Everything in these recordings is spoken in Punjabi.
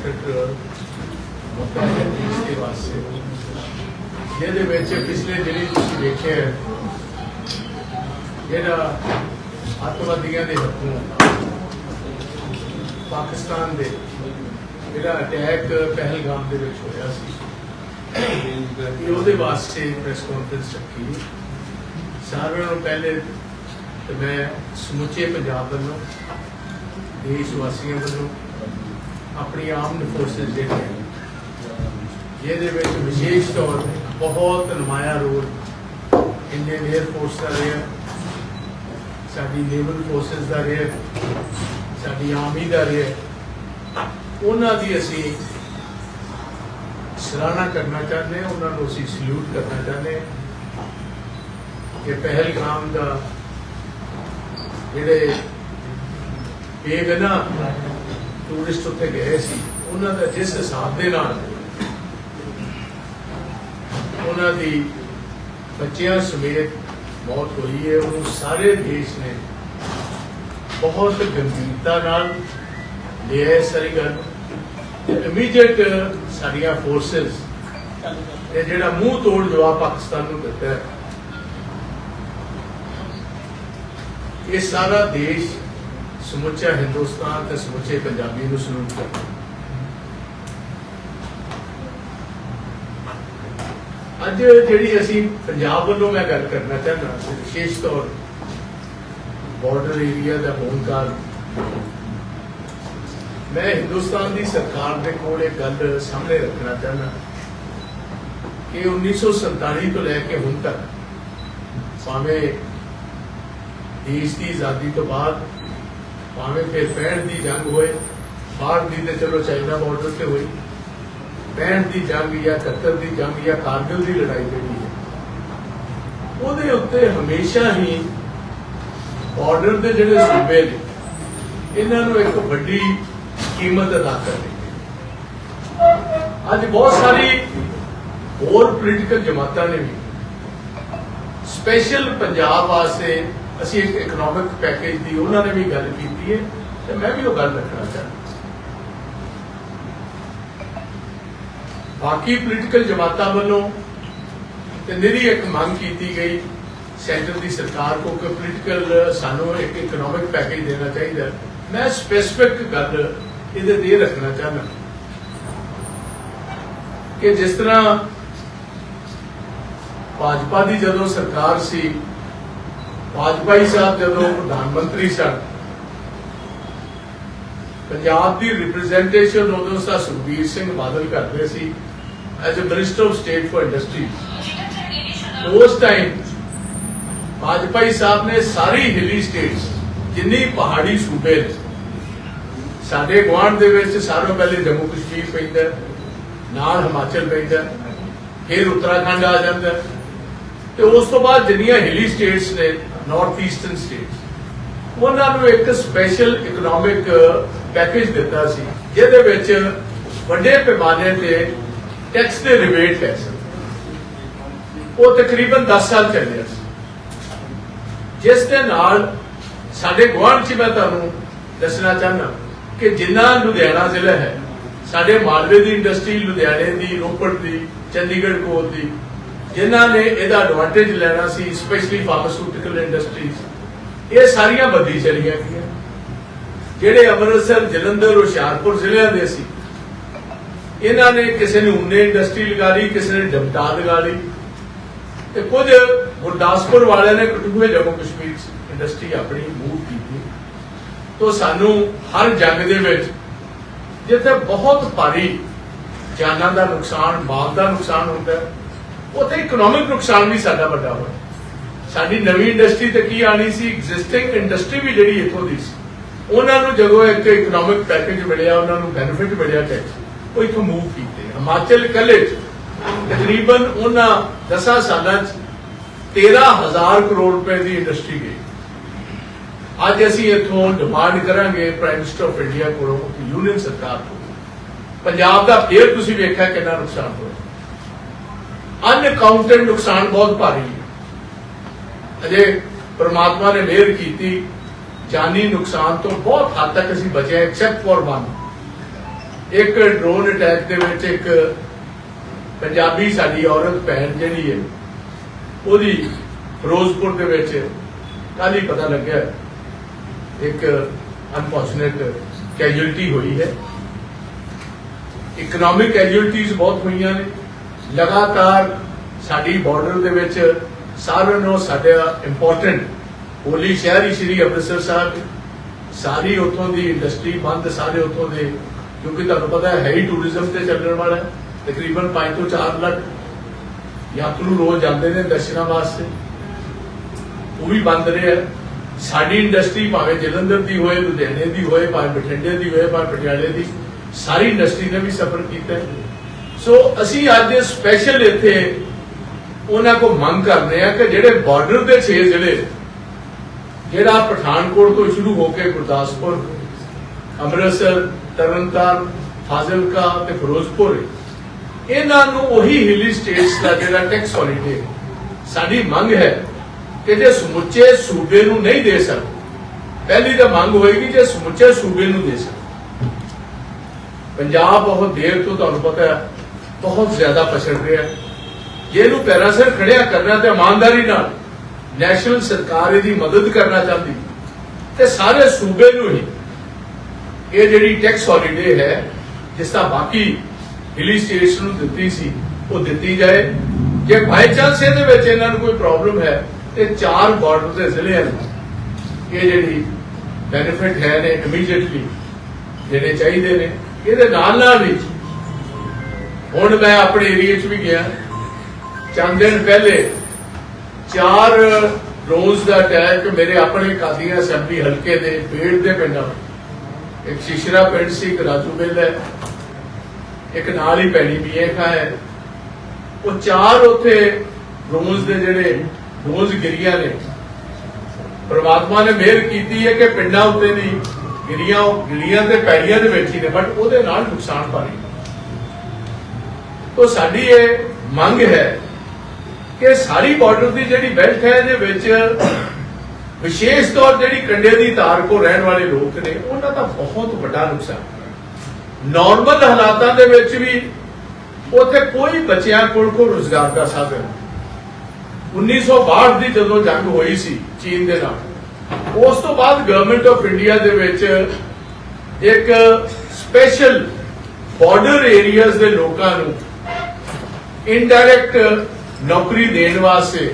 ਇੰਪੋਰਟੈਂਟ ਮੁੱਦਾ ਹੈ ਦੇਸ਼ ਦੇ ਜਿਹਦੇ ਵਿੱਚ ਪਿਛਲੇ ਦਿਨੀ ਤੁਸੀਂ ਦੇਖਿਆ ਜਿਹੜਾ ਅੱਤਵਾਦੀਆਂ ਦੇ ਹੱਥੋਂ ਪਾਕਿਸਤਾਨ ਦੇ ਜਿਹੜਾ ਅਟੈਕ ਪਹਿਲਗਾਮ ਦੇ ਵਿੱਚ ਹੋਇਆ ਸੀ ਇਹ ਉਹਦੇ ਵਾਸਤੇ ਪ੍ਰੈਸ ਕਾਨਫਰੰਸ ਰੱਖੀ ਸਾਰਿਆਂ ਨੂੰ ਪਹਿਲੇ ਤੇ ਮੈਂ ਸਮੁੱਚੇ ਪੰਜਾਬ ਵੱਲੋਂ ਦੇਸ਼ ਵਾਸੀਆਂ ਵੱਲੋਂ ਆਪਣੀ ਆਰਮਡ ਫੋਰਸਸ ਜਿਹੜੇ ਹੈ, ਜਿਹਦੇ ਵਿੱਚ ਵਿਸ਼ੇਸ਼ ਤੌਰ ਤੇ ਬਹੁਤ ਨਮਾਇਆ ਰੋਲ ਇੰਡੀਅਨ 에ਅਰ ਫੋਰਸ ਦਾ ਰਿਹਾ ਸਾਡੀ ਨੇਵਲ ਫੋਰਸਸ ਦਾ ਰਿਹਾ ਸਾਡੀ ਆਰਮੀ ਦਾ ਰਿਹਾ। ਉਹਨਾਂ ਦੀ ਅਸੀਂ ਸਰਾਹਨਾ ਕਰਨਾ ਚਾਹੁੰਦੇ ਹਾਂ ਉਹਨਾਂ ਨੂੰ ਅਸੀਂ ਸਲੂਟ ਕਰਨਾ ਚਾਹੁੰਦੇ ਹਾਂ ਕਿ ਪਹਿਲਗਾਮ ਦਾ ਜਿਹੜੇ ਬੇਗਨਾ ਟੂਰਿਸਟ ਉੱਥੇ ਗਏ ਸੀ, ਉਹਨਾਂ ਦਾ ਜਿਸ ਹਿਸਾਬ ਦੇ ਨਾਲ ਉਹਨਾਂ ਦੀ ਬੱਚਿਆਂ ਸਮੇਤ ਮੌਤ ਹੋਈ ਹੈ ਉਹਨੂੰ ਸਾਰੇ ਦੇਸ਼ ਨੇ ਬਹੁਤ ਗੰਭੀਰਤਾ ਨਾਲ ਲਿਆ ਸਾਰੀ ਗੱਲ ਇਮੀਡੀਏਟ ਸਾਡੀਆਂ ਫੋਰਸਸ ਇਹ ਜਿਹੜਾ ਮੂੰਹ ਤੋੜ ਜਵਾਬ ਪਾਕਿਸਤਾਨ ਨੂੰ ਦਿੱਤਾ ਹੈ। ਇਹ ਸਾਰਾ ਦੇਸ਼ ਸਮੁੱਚਾ ਹਿੰਦੁਸਤਾਨ ਤੇ ਸਮੁੱਚੇ ਪੰਜਾਬੀ ਨੂੰ ਸਲੂਟ ਕਰਦਾ ਅੱਜ ਜਿਹੜੀ ਅਸੀਂ ਪੰਜਾਬ ਵੱਲੋਂ ਮੈਂ ਗੱਲ ਕਰਨਾ ਚਾਹੁੰਦਾ ਵਿਸ਼ੇਸ਼ ਤੌਰ ਬਾਰਡਰ ਏਰੀਆ ਦਾ ਹੋਣ ਕਾਰਨ, ਮੈਂ ਹਿੰਦੁਸਤਾਨ ਦੀ ਸਰਕਾਰ ਦੇ ਕੋਲ ਇਹ ਗੱਲ ਸਾਹਮਣੇ ਰੱਖਣਾ ਚਾਹੁੰਦਾ ਕਿ 1947 ਤੋਂ ਲੈ ਕੇ ਹੁਣ ਤੱਕ, ਭਾਵੇਂ ਦੇਸ਼ ਦੀ ਆਜ਼ਾਦੀ ਤੋਂ ਬਾਅਦ ਭਾਵੇਂ ਫਿਰ 65 ਦੀ ਜੰਗ ਹੋਏ, ਬਾਹਰ ਦੀ ਤੇ ਚਲੋ ਚਾਈਨਾ ਬਾਰਡਰ ਤੇ ਹੋਈ। 65 ਦੀ ਜੰਗ ਜਾਂ 71 ਦੀ ਜੰਗ ਜਾਂ ਕਾਰਗਿਲ ਦੀ ਲੜਾਈ ਜਿਹੜੀ ਹੈ, ਉਹਦੇ ਉੱਤੇ ਹਮੇਸ਼ਾ ਹੀ ਬਾਰਡਰ ਦੇ ਜਿਹੜੇ ਸੂਬੇ ਨੇ, ਇਹਨਾਂ ਨੂੰ ਇੱਕ ਵੱਡੀ ਕੀਮਤ ਅਦਾ ਕਰਨੀ ਅੱਜ ਬਹੁਤ ਸਾਰੀ ਹੋਰ ਪੋਲੀਟੀਕਲ ਜਮਾਤਾਂ ਨੇ ਵੀ ਸਪੈਸ਼ਲ ਪੰਜਾਬ ਵਾਸਤੇ ਅਸੀਂ ਇੱਕ ਇਕਨੋਮਿਕ ਪੈਕੇਜ ਦੀ ਉਹਨਾਂ ਨੇ ਵੀ ਗੱਲ ਕੀਤੀ ਹੈ ਤੇ ਮੈਂ ਵੀ ਉਹ ਗੱਲ ਰੱਖਣਾ ਚਾਹੁੰਦਾ ਬਾਕੀ ਪੋਲੀਟੀਕਲ ਜਮਾਤਾਂ ਵੱਲੋਂ ਤੇ ਨਿਰੀ ਇੱਕ ਮੰਗ ਕੀਤੀ ਗਈ ਸੈਂਟਰ ਦੀ ਸਰਕਾਰ ਕੋ ਕਿ ਪੋਲੀਟੀਕਲ ਸਾਨੂੰ ਇੱਕ ਇਕਨੋਮਿਕ ਪੈਕੇਜ ਦੇਣਾ ਚਾਹੀਦਾ ਮੈਂ ਸਪੈਸਿਫਿਕ ਗੱਲ ਇਹਦੇ ਤੇ ਇਹ ਰੱਖਣਾ ਚਾਹੁੰਦਾ ਕਿ ਜਿਸ ਤਰ੍ਹਾਂ ਭਾਜਪਾ ਦੀ ਜਦੋਂ ਸਰਕਾਰ ਸੀ ਵਾਜਪਾਈ ਸਾਹਿਬ ਜਦੋਂ ਪ੍ਰਧਾਨ ਮੰਤਰੀ ਸਨ ਪੰਜਾਬ ਦੀ ਰਿਪਰੈਜ਼ੈਂਟੇਸ਼ਨ ਉਦੋਂ ਸਾ ਸੁਖਬੀਰ ਸਿੰਘ ਬਾਦਲ ਕਰਦੇ ਸੀ as a minister of state for industry ਉਸ ਟਾਈਮ ਵਾਜਪਾਈ ਸਾਹਿਬ ਨੇ ਸਾਰੀ ਹਿਲੀ ਸਟੇਟਸ ਜਿੰਨੀ ਪਹਾੜੀ ਸੂਬੇ ਨੇ ਸਾਡੇ ਗੁਆਂਢ ਦੇ ਵਿੱਚ ਸਾਰਿਆਂ ਪਹਿਲੇ ਜੰਮੂ ਕਸ਼ਮੀਰ ਪੈਂਦਾ ਹੈ, ਨਾਲ ਹਿਮਾਚਲ ਪੈਂਦਾ ਹੈ, ਫਿਰ ਉੱਤਰਾਖੰਡ ਆ ਜਾਂਦਾ। ਤੇ ਉਸ ਤੋਂ ਬਾਅਦ ਜਿੰਨੀਆਂ ਹਿਲੀ ਸਟੇਟਸ ਨੇ ਨਾਰਥ ਈਸਟਰਨ ਸਟੇਟਸ ਉਹਨਾਂ ਨੂੰ ਇੱਕ ਸਪੈਸ਼ਲ ਇਕਨੋਮਿਕ ਪੈਕੇਜ ਦਿੱਤਾ ਸੀ, ਜਿਹਦੇ ਵਿੱਚ ਵੱਡੇ ਪੈਮਾਨੇ ਤੇ ਟੈਕਸ ਦੇ ਰਿਬੇਟ ਹੈ ਉਹ ਤਕਰੀਬਨ 10 ਸਾਲ ਚੱਲਿਆ ਸੀ। ਜਿਸ ਦੇ ਨਾਲ ਸਾਡੇ ਗੁਆਂਢ 'ਚ ਮੈਂ ਤੁਹਾਨੂੰ ਦੱਸਣਾ ਚਾਹੁੰਦਾ ਕਿ ਜਿੰਨਾ ਲੁਧਿਆਣਾ ਜ਼ਿਲ੍ਹਾ ਹੈ, ਸਾਡੇ ਮਾਲਵੇ ਦੀ ਇੰਡਸਟਰੀ ਲੁਧਿਆਣੇ ਦੀ, ਰੋਪੜ ਦੀ, ਚੰਡੀਗੜ੍ਹ ਕੋਲ ਦੀ ਜਿਨ੍ਹਾਂ ਨੇ ਇਹਦਾ ਐਡਵਾਂਟੇਜ ਲੈਣਾ ਸੀ ਸਪੈਸ਼ਲੀ ਫਾਰਮਾਸਿਊਟੀਕਲ ਇੰਡਸਟਰੀਜ਼ ਇਹ ਸਾਰੀਆਂ ਬੱਦੀ ਚਲੀਆਂ ਗਈਆਂ। ਜਿਹੜੇ ਅੰਮ੍ਰਿਤਸਰ, ਜਲੰਧਰ, ਹੁਸ਼ਿਆਰਪੁਰ ਜ਼ਿਲ੍ਹਿਆਂ ਦੇ ਸੀ, ਇਹਨਾਂ ਨੇ ਕਿਸੇ ਨੇ ਉਨੇ ਇੰਡਸਟਰੀ ਲਗਾ ਲਈ, ਕਿਸੇ ਨੇ ਡਮਟਾ ਲਗਾ ਲਈ। ਤੇ ਕੁਝ ਗੁਰਦਾਸਪੁਰ ਵਾਲਿਆਂ ਨੇ ਕਟੂਏ ਜੰਮੂ ਕਸ਼ਮੀਰ ਚ ਇੰਡਸਟਰੀ ਆਪਣੀ ਮੂਵ ਕੀਤੀ। ਤੋਂ ਸਾਨੂੰ ਹਰ ਜੰਗ ਦੇ ਵਿੱਚ ਜਿੱਥੇ ਬਹੁਤ ਭਾਰੀ ਜਾਨਾਂ ਦਾ ਨੁਕਸਾਨ, ਮਾਲ ਦਾ ਨੁਕਸਾਨ ਹੁੰਦਾ ਹੈ ਉੱਥੇ ਇਕਨੋਮਿਕ ਨੁਕਸਾਨ ਵੀ ਸਾਡਾ ਵੱਡਾ ਹੋਇਆ। ਸਾਡੀ ਨਵੀਂ ਇੰਡਸਟਰੀ ਤੇ ਕੀ ਆਣੀ ਸੀ? ਐਗਜ਼ਿਸਟਿੰਗ ਇੰਡਸਟਰੀ ਵੀ ਜਿਹੜੀ ਇੱਥੋਂ ਦੀ ਸੀ। ਉਹਨਾਂ ਨੂੰ ਜਦੋਂ ਇੱਕ ਇਕਨੋਮਿਕ ਪੈਕੇਜ ਮਿਲਿਆ, ਉਹਨਾਂ ਨੂੰ ਬੈਨੀਫਿਟ ਮਿਲਿਆ ਟੈਕਸ ਉਹ ਇੱਥੋਂ ਮੂਵ ਕੀਤੇ। ਹਿਮਾਚਲ ਕੱਲੇ ਤਕਰੀਬਨ ਉਹਨਾਂ 10 ਸਾਲਾਂ ਚ 13000 ਕਰੋੜ ਰੁਪਏ ਦੀ ਇੰਡਸਟਰੀ ਗਈ। ਅੱਜ ਅਸੀਂ ਇੱਥੋਂ ਡਿਮਾਂਡ ਕਰਾਂਗੇ ਪ੍ਰਾਈਮ ਮਿਨਿਸਟਰ ਆਫ ਇੰਡੀਆ ਕੋਲੋਂ, ਯੂਨੀਅਨ ਸਰਕਾਰ ਕੋਲ। ਪੰਜਾਬ ਦਾ ਫੇਰ ਤੁਸੀਂ ਵੇਖਿਆ ਕਿੰਨਾ ਨੁਕਸਾਨ ਹੋਇਆ। ਅਨਕਾਊਂਟਡ ਨੁਕਸਾਨ ਬਹੁਤ ਭਾਰੀ ਹੈ। ਅਜੇ ਪ੍ਰਮਾਤਮਾ ਨੇ ਮਿਹਰ ਕੀਤੀ, ਜਾਨੀ ਨੁਕਸਾਨ ਤੋਂ ਬਹੁਤ ਹੱਦ ਤੱਕ ਅਸੀਂ ਬਚੇ ਐਕਸੈਪਟ ਫॉर ਵਨ ਇੱਕ ਡਰੋਨ ਅਟੈਕ ਦੇ ਵਿੱਚ ਇੱਕ ਪੰਜਾਬੀ ਸਾਡੀ ਔਰਤ, ਭੈਣ ਜਿਹੜੀ ਹੈ, ਉਹਦੀ ਫਿਰੋਜ਼ਪੁਰ ਦੇ ਵਿੱਚ ਕੱਲ ਹੀ ਪਤਾ ਲੱਗਿਆ, ਇੱਕ ਅਨਫੋਰਚੂਨੇਟ ਕੈਜੁਅਲਟੀ ਹੋਈ ਹੈ। ਇਕਨੋਮਿਕ ਕੈਜੁਅਲਟੀਜ਼ ਬਹੁਤ ਹੋਈਆਂ ਨੇ। ਲਗਾਤਾਰ ਸਾਡੀ ਬਾਰਡਰ ਦੇ ਵਿੱਚ ਸਾਰਿਆਂ ਨੂੰ ਸਾਡਾ ਇੰਪੋਰਟੈਂਟ ਹੋਲੀ ਸ਼ਹਿਰ ਹੀ ਸ਼੍ਰੀ ਅੰਮ੍ਰਿਤਸਰ ਸਾਹਿਬ ਸਾਰੀ ਉਥੋਂ ਦੀ ਇੰਡਸਟਰੀ ਬੰਦ, ਸਾਰੇ ਉੱਥੋਂ ਦੇ, ਕਿਉਂਕਿ ਤੁਹਾਨੂੰ ਪਤਾ ਹੈ ਹੈਵੀ ਟੂਰਿਜ਼ਮ ਤੇ ਚੱਲਣ ਵਾਲਾ ਤਕਰੀਬਨ 5 ਤੋਂ 4 ਲੱਖ ਯਾਤਰੂ ਰੋਜ਼ ਜਾਂਦੇ ਨੇ ਦਰਸ਼ਨਾਂ ਵਾਸਤੇ। ਉਹ ਵੀ ਬੰਦ ਰਿਹਾ ਸਾਡੀ ਇੰਡਸਟਰੀ ਭਾਵੇਂ ਜਲੰਧਰ ਦੀ ਹੋਏ, ਲੁਧਿਆਣੇ ਦੀ ਹੋਏ, ਭਾਵੇਂ ਬਠਿੰਡੇ ਦੀ ਹੋਏ, ਭਾਵੇਂ ਪਟਿਆਲੇ ਦੀ, ਸਾਰੀ ਇੰਡਸਟਰੀ ਨੇ ਵੀ ਸਫਰ ਕੀਤਾ ਹੈ। ਸੋ ਅਸੀਂ ਅੱਜ ਸਪੈਸ਼ਲ ਇੱਥੇ ਉਹਨਾਂ ਕੋ ਮੰਗ ਕਰਦੇ ਆ ਕਿ ਜਿਹੜੇ ਬਾਰਡਰ ਦੇ 6 ਜ਼ਿਲ੍ਹੇ, ਜਿਹੜਾ ਪਠਾਨਕੋਟ ਤੋਂ ਸ਼ੁਰੂ ਹੋ ਕੇ ਗੁਰਦਾਸਪੁਰ, ਅੰਮ੍ਰਿਤਸਰ, ਤਰਨਤਾਰਨ, ਫਾਜ਼ਿਲਕਾ ਤੇ ਫਿਰੋਜ਼ਪੁਰ, ਇਹਨਾਂ ਨੂੰ ਉਹੀ ਹਿੱਲੀ ਸਟੇਟਸ ਦਾ ਜਿਹੜਾ ਟੈਕਸ ਹੌਲੀਡੇ ਸਾਡੀ ਮੰਗ ਹੈ ਕਿ ਜੇ ਸਮੁੱਚੇ ਸੂਬੇ ਨੂੰ ਨਹੀਂ ਦੇ ਸਕਦੇ ਪਹਿਲੀ ਤਾਂ ਮੰਗ ਹੋਏਗੀ ਜੇ ਸਮੁੱਚੇ ਸੂਬੇ ਨੂੰ ਦੇ ਸਕਦੇ ਪੰਜਾਬ ਬਹੁਤ ਦੇਰ ਤੋਂ ਤੁਹਾਨੂੰ ਪਤਾ ਹੈ ਬਹੁਤ ਜ਼ਿਆਦਾ ਪਛੜ ਰਿਹਾ। ਜੇ ਇਹਨੂੰ ਪੈਰਾਂ ਸਿਰ ਖੜਿਆ ਕਰਨਾ ਤੇ ਇਮਾਨਦਾਰੀ ਨਾਲ ਨੈਸ਼ਨਲ ਸਰਕਾਰ ਇਹਦੀ ਮਦਦ ਕਰਨਾ ਚਾਹੁੰਦੀ, ਤੇ ਸਾਰੇ ਸੂਬੇ ਨੂੰ ਹੀ ਇਹ ਜਿਹੜੀ ਟੈਕਸ ਹੌਲੀਡੇ ਹੈ, ਜਿਸ ਦਾ ਬਾਕੀ ਹਿਲੀ ਸਟੇਟਸ ਨੂੰ ਦਿੱਤੀ ਸੀ, ਉਹ ਦਿੱਤੀ ਜਾਏ। ਜੇ ਬਾਈ ਚਾਂਸ ਇਹਦੇ ਵਿੱਚ ਇਹਨਾਂ ਨੂੰ ਕੋਈ ਪ੍ਰੋਬਲਮ ਹੈ, ਤੇ ਚਾਰ ਬਾਰਡਰ ਦੇ ਜ਼ਿਲ੍ਹਿਆਂ ਨੂੰ ਇਹ ਜਿਹੜੀ ਬੈਨੀਫਿਟ ਹੈ ਨੇ ਇਮੀਡੀਏਟਲੀ ਜਿਹੜੇ ਚਾਹੀਦੇ ਨੇ। ਇਹਦੇ ਨਾਲ ਨਾਲ ਹੀ ਹੁਣ ਮੈਂ ਆਪਣੇ ਏਰੀਆ 'ਚ ਵੀ ਗਿਆ। ਚੰਦ ਦਿਨ ਪਹਿਲੇ ਚਾਰ ਰੋਜ਼ ਦਾ ਅਟੈਕ ਮੇਰੇ ਆਪਣੇ ਕਾਦੀਆਂ ਅਸੈਂਬਲੀ ਹਲਕੇ ਦੇ ਪੇੜ ਦੇ ਪਿੰਡਾਂ ਇੱਕ ਸ਼ਿਸ਼ਰਾ ਪਿੰਡ ਸੀ, ਇੱਕ ਰਾਜੂ ਮਿਲ ਹੈ, ਇੱਕ ਨਾਲ ਹੀ ਪੈਣੀ ਬੀਏਖਾ ਹੈ। ਉਹ ਚਾਰ ਉਥੇ ਰੋਜ਼ ਦੇ ਜਿਹੜੇ ਰੋਜ਼ ਗਿਰੀਆਂ ਨੇ। ਪ੍ਰਮਾਤਮਾ ਨੇ ਮਿਹਰ ਕੀਤੀ ਹੈ ਕਿ ਪਿੰਡਾਂ ਉੱਤੇ ਦੀ ਗਿਰੀਆਂ ਗਿਰੀਆਂ ਤੇ ਪੈੜੀਆਂ ਦੇ ਵਿੱਚ ਹੀ ਨੇ ਬਟ ਉਹਦੇ ਨਾਲ ਨੁਕਸਾਨ ਭਾਰੀ ਤੋ ਸਾਡੀ ਇਹ ਮੰਗ ਹੈ ਕਿ ਸਾਰੀ ਬਾਰਡਰ ਦੀ ਜਿਹੜੀ ਬੈਲਟ ਹੈ ਇਹਦੇ ਵਿੱਚ ਵਿਸ਼ੇਸ਼ ਤੌਰ ਜਿਹੜੀ ਕੰਡੇ ਦੀ ਧਾਰ ਕੋ ਰਹਿਣ ਵਾਲੇ ਲੋਕ ਨੇ, ਉਹਨਾਂ ਦਾ ਬਹੁਤ ਵੱਡਾ ਨੁਕਸਾਨ ਨਾਰਮਲ ਹਾਲਾਤਾਂ ਦੇ ਵਿੱਚ ਵੀ ਉੱਥੇ ਕੋਈ ਬੱਚਿਆਂ ਕੋਲ ਕੋ ਰੋਜ਼ਗਾਰ ਦਾ ਸਾਧਨ 1962 ਦੀ ਜਦੋਂ ਜੰਗ ਹੋਈ ਸੀ ਚੀਨ ਦੇ ਨਾਲ, ਉਸ ਤੋਂ ਬਾਅਦ ਗਵਰਨਮੈਂਟ ਆਫ ਇੰਡੀਆ ਦੇ ਵਿੱਚ ਇੱਕ ਸਪੈਸ਼ਲ ਬਾਰਡਰ ਏਰੀਆਜ਼ ਦੇ ਲੋਕਾਂ ਨੂੰ ਇਨਡਾਇਰੈਕਟ ਨੌਕਰੀ ਦੇਣ ਵਾਸਤੇ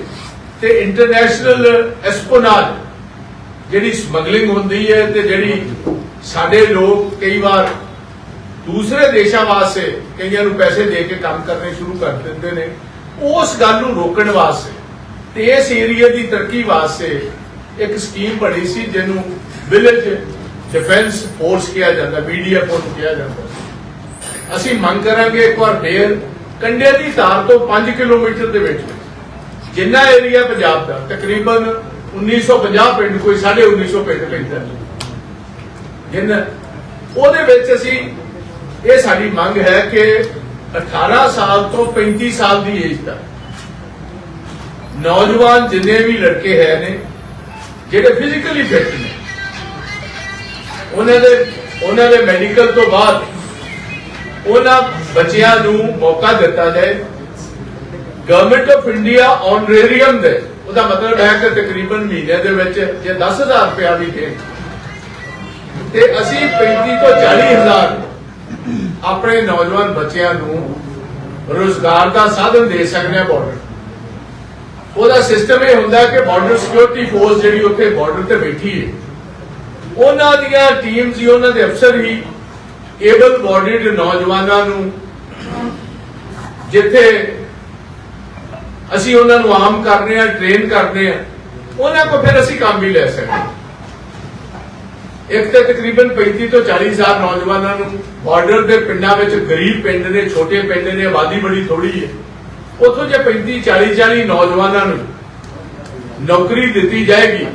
ਤੇ ਇੰਟਰਨੈਸ਼ਨਲ ਐਸਪੋਨਾਜ ਜਿਹੜੀ ਸਮਗਲਿੰਗ ਹੁੰਦੀ ਹੈ ਤੇ ਜਿਹੜੀ ਸਾਡੇ ਲੋਕ ਕਈ ਵਾਰ ਦੂਸਰੇ ਦੇਸ਼ਾਂ ਵਾਸਤੇ ਕਈਆਂ ਨੂੰ ਪੈਸੇ ਦੇ ਕੇ ਕੰਮ ਕਰਨੇ ਸ਼ੁਰੂ ਕਰ ਦਿੰਦੇ ਨੇ ਉਸ ਗੱਲ ਨੂੰ ਰੋਕਣ ਵਾਸਤੇ ਤੇ ਇਸ ਏਰੀਆ ਦੀ ਤਰੱਕੀ ਵਾਸਤੇ ਇੱਕ ਸਕੀਮ ਬਣੀ ਸੀ ਜਿਹਨੂੰ ਵਿਲੇਜ ਡਿਫੈਂਸ ਫੋਰਸ ਕਿਹਾ ਜਾਂਦਾ ਬੀਡੀਐਫ ਨੂੰ ਕਿਹਾ ਜਾਂਦਾ ਅਸੀਂ ਮੰਗ ਕਰਾਂਗੇ ਇੱਕ ਵਾਰ ਫੇਰ ਕੰਡੇ ਦੀ ਧਾਰ ਤੋਂ 5 ਕਿਲੋਮੀਟਰ ਦੇ ਵਿੱਚ। ਜਿੰਨਾ ਏਰੀਆ ਪੰਜਾਬ ਦਾ, ਤਕਰੀਬਨ 1950 ਪਿੰਡ, ਕੋਈ 1950 ਪਿੰਡ ਪੈਂਦਾ। ਜਿੰਨਾ, ਉਹਦੇ ਵਿੱਚ ਅਸੀਂ ਇਹ ਸਾਡੀ ਮੰਗ ਹੈ ਕਿ 18 ਸਾਲ ਤੋਂ 35 ਸਾਲ ਦੀ ਏਜ ਦਾ ਨੌਜਵਾਨ ਜਿੰਨੇ ਵੀ ਲੜਕੇ ਹੈ ਨੇ, ਜਿਹੜੇ ਫਿਜ਼ੀਕਲੀ ਫਿੱਟ ਨੇ, ਉਹਨਾਂ ਦੇ ਉਹਨਾਂ ਦੇ ਮੈਡੀਕਲ ਤੋਂ ਬਾਅਦ ਉਹਨਾਂ ਬੱਚਿਆਂ ਨੂੰ ਮੌਕਾ ਦਿੱਤਾ ਜਾਏ। ਗਵਰਨਮੈਂਟ ਆਫ ਇੰਡੀਆ ਆਨਰੇਰੀਅਮ ਦੇ, ਉਹਦਾ ਮਤਲਬ ਹੈ ਕਿ ਤਕਰੀਬਨ ਮਹੀਨੇ ਦੇ ਵਿੱਚ ਜੇ 10000 ਰੁਪਇਆ ਵੀ ਦੇ ਤੇ ਅਸੀਂ 35 ਤੋਂ 40000 ਆਪਣੇ ਨੌਜਵਾਨ ਬੱਚਿਆਂ ਨੂੰ ਰੋਜ਼ਗਾਰ ਦਾ ਸਾਧਨ ਦੇ ਸਕਦੇ ਹਾਂ ਬਾਰਡਰ ਉਹਦਾ ਸਿਸਟਮ ਇਹ ਹੁੰਦਾ ਕਿ ਬਾਰਡਰ ਸਿਕਿਉਰਿਟੀ ਫੋਰਸ ਜਿਹੜੀ ਉੱਥੇ ਬਾਰਡਰ ਤੇ ਬੈਠੀ ਹੈ। ਉਹਨਾਂ ਦੀਆਂ ਟੀਮਸ ਹੀ, ਉਹਨਾਂ ਦੇ ਅਫਸਰ ਹੀ ਏਬਲ ਬੋਡੀਡ ਨੌਜਵਾਨਾਂ ਨੂੰ ਜਿੱਥੇ ਅਸੀਂ ਉਹਨਾਂ ਨੂੰ ਆਮ ਕਰਨੇ ਆ ਟ੍ਰੇਨ ਕਰਦੇ ਆ ਉਹਨਾਂ ਕੋ ਫਿਰ ਅਸੀਂ ਕੰਮ ਵੀ ਲੈ ਸਕਦੇ ਹਾਂ। ਇੱਕ ਤੇ ਤਕਰੀਬਨ 35 ਤੋਂ 40 ਹਜ਼ਾਰ ਨੌਜਵਾਨਾਂ ਨੂੰ ਬਾਰਡਰ ਦੇ ਪਿੰਡਾਂ ਵਿੱਚ ਗਰੀਬ ਪਿੰਡ ਨੇ, ਛੋਟੇ ਪਿੰਡ ਨੇ, ਆਬਾਦੀ ਬੜੀ ਥੋੜੀ ਹੈ ਉਥੋਂ ਜੇ 35 40 40 ਨੌਜਵਾਨਾਂ ਨੂੰ ਨੌਕਰੀ ਦਿੱਤੀ ਜਾਏਗੀ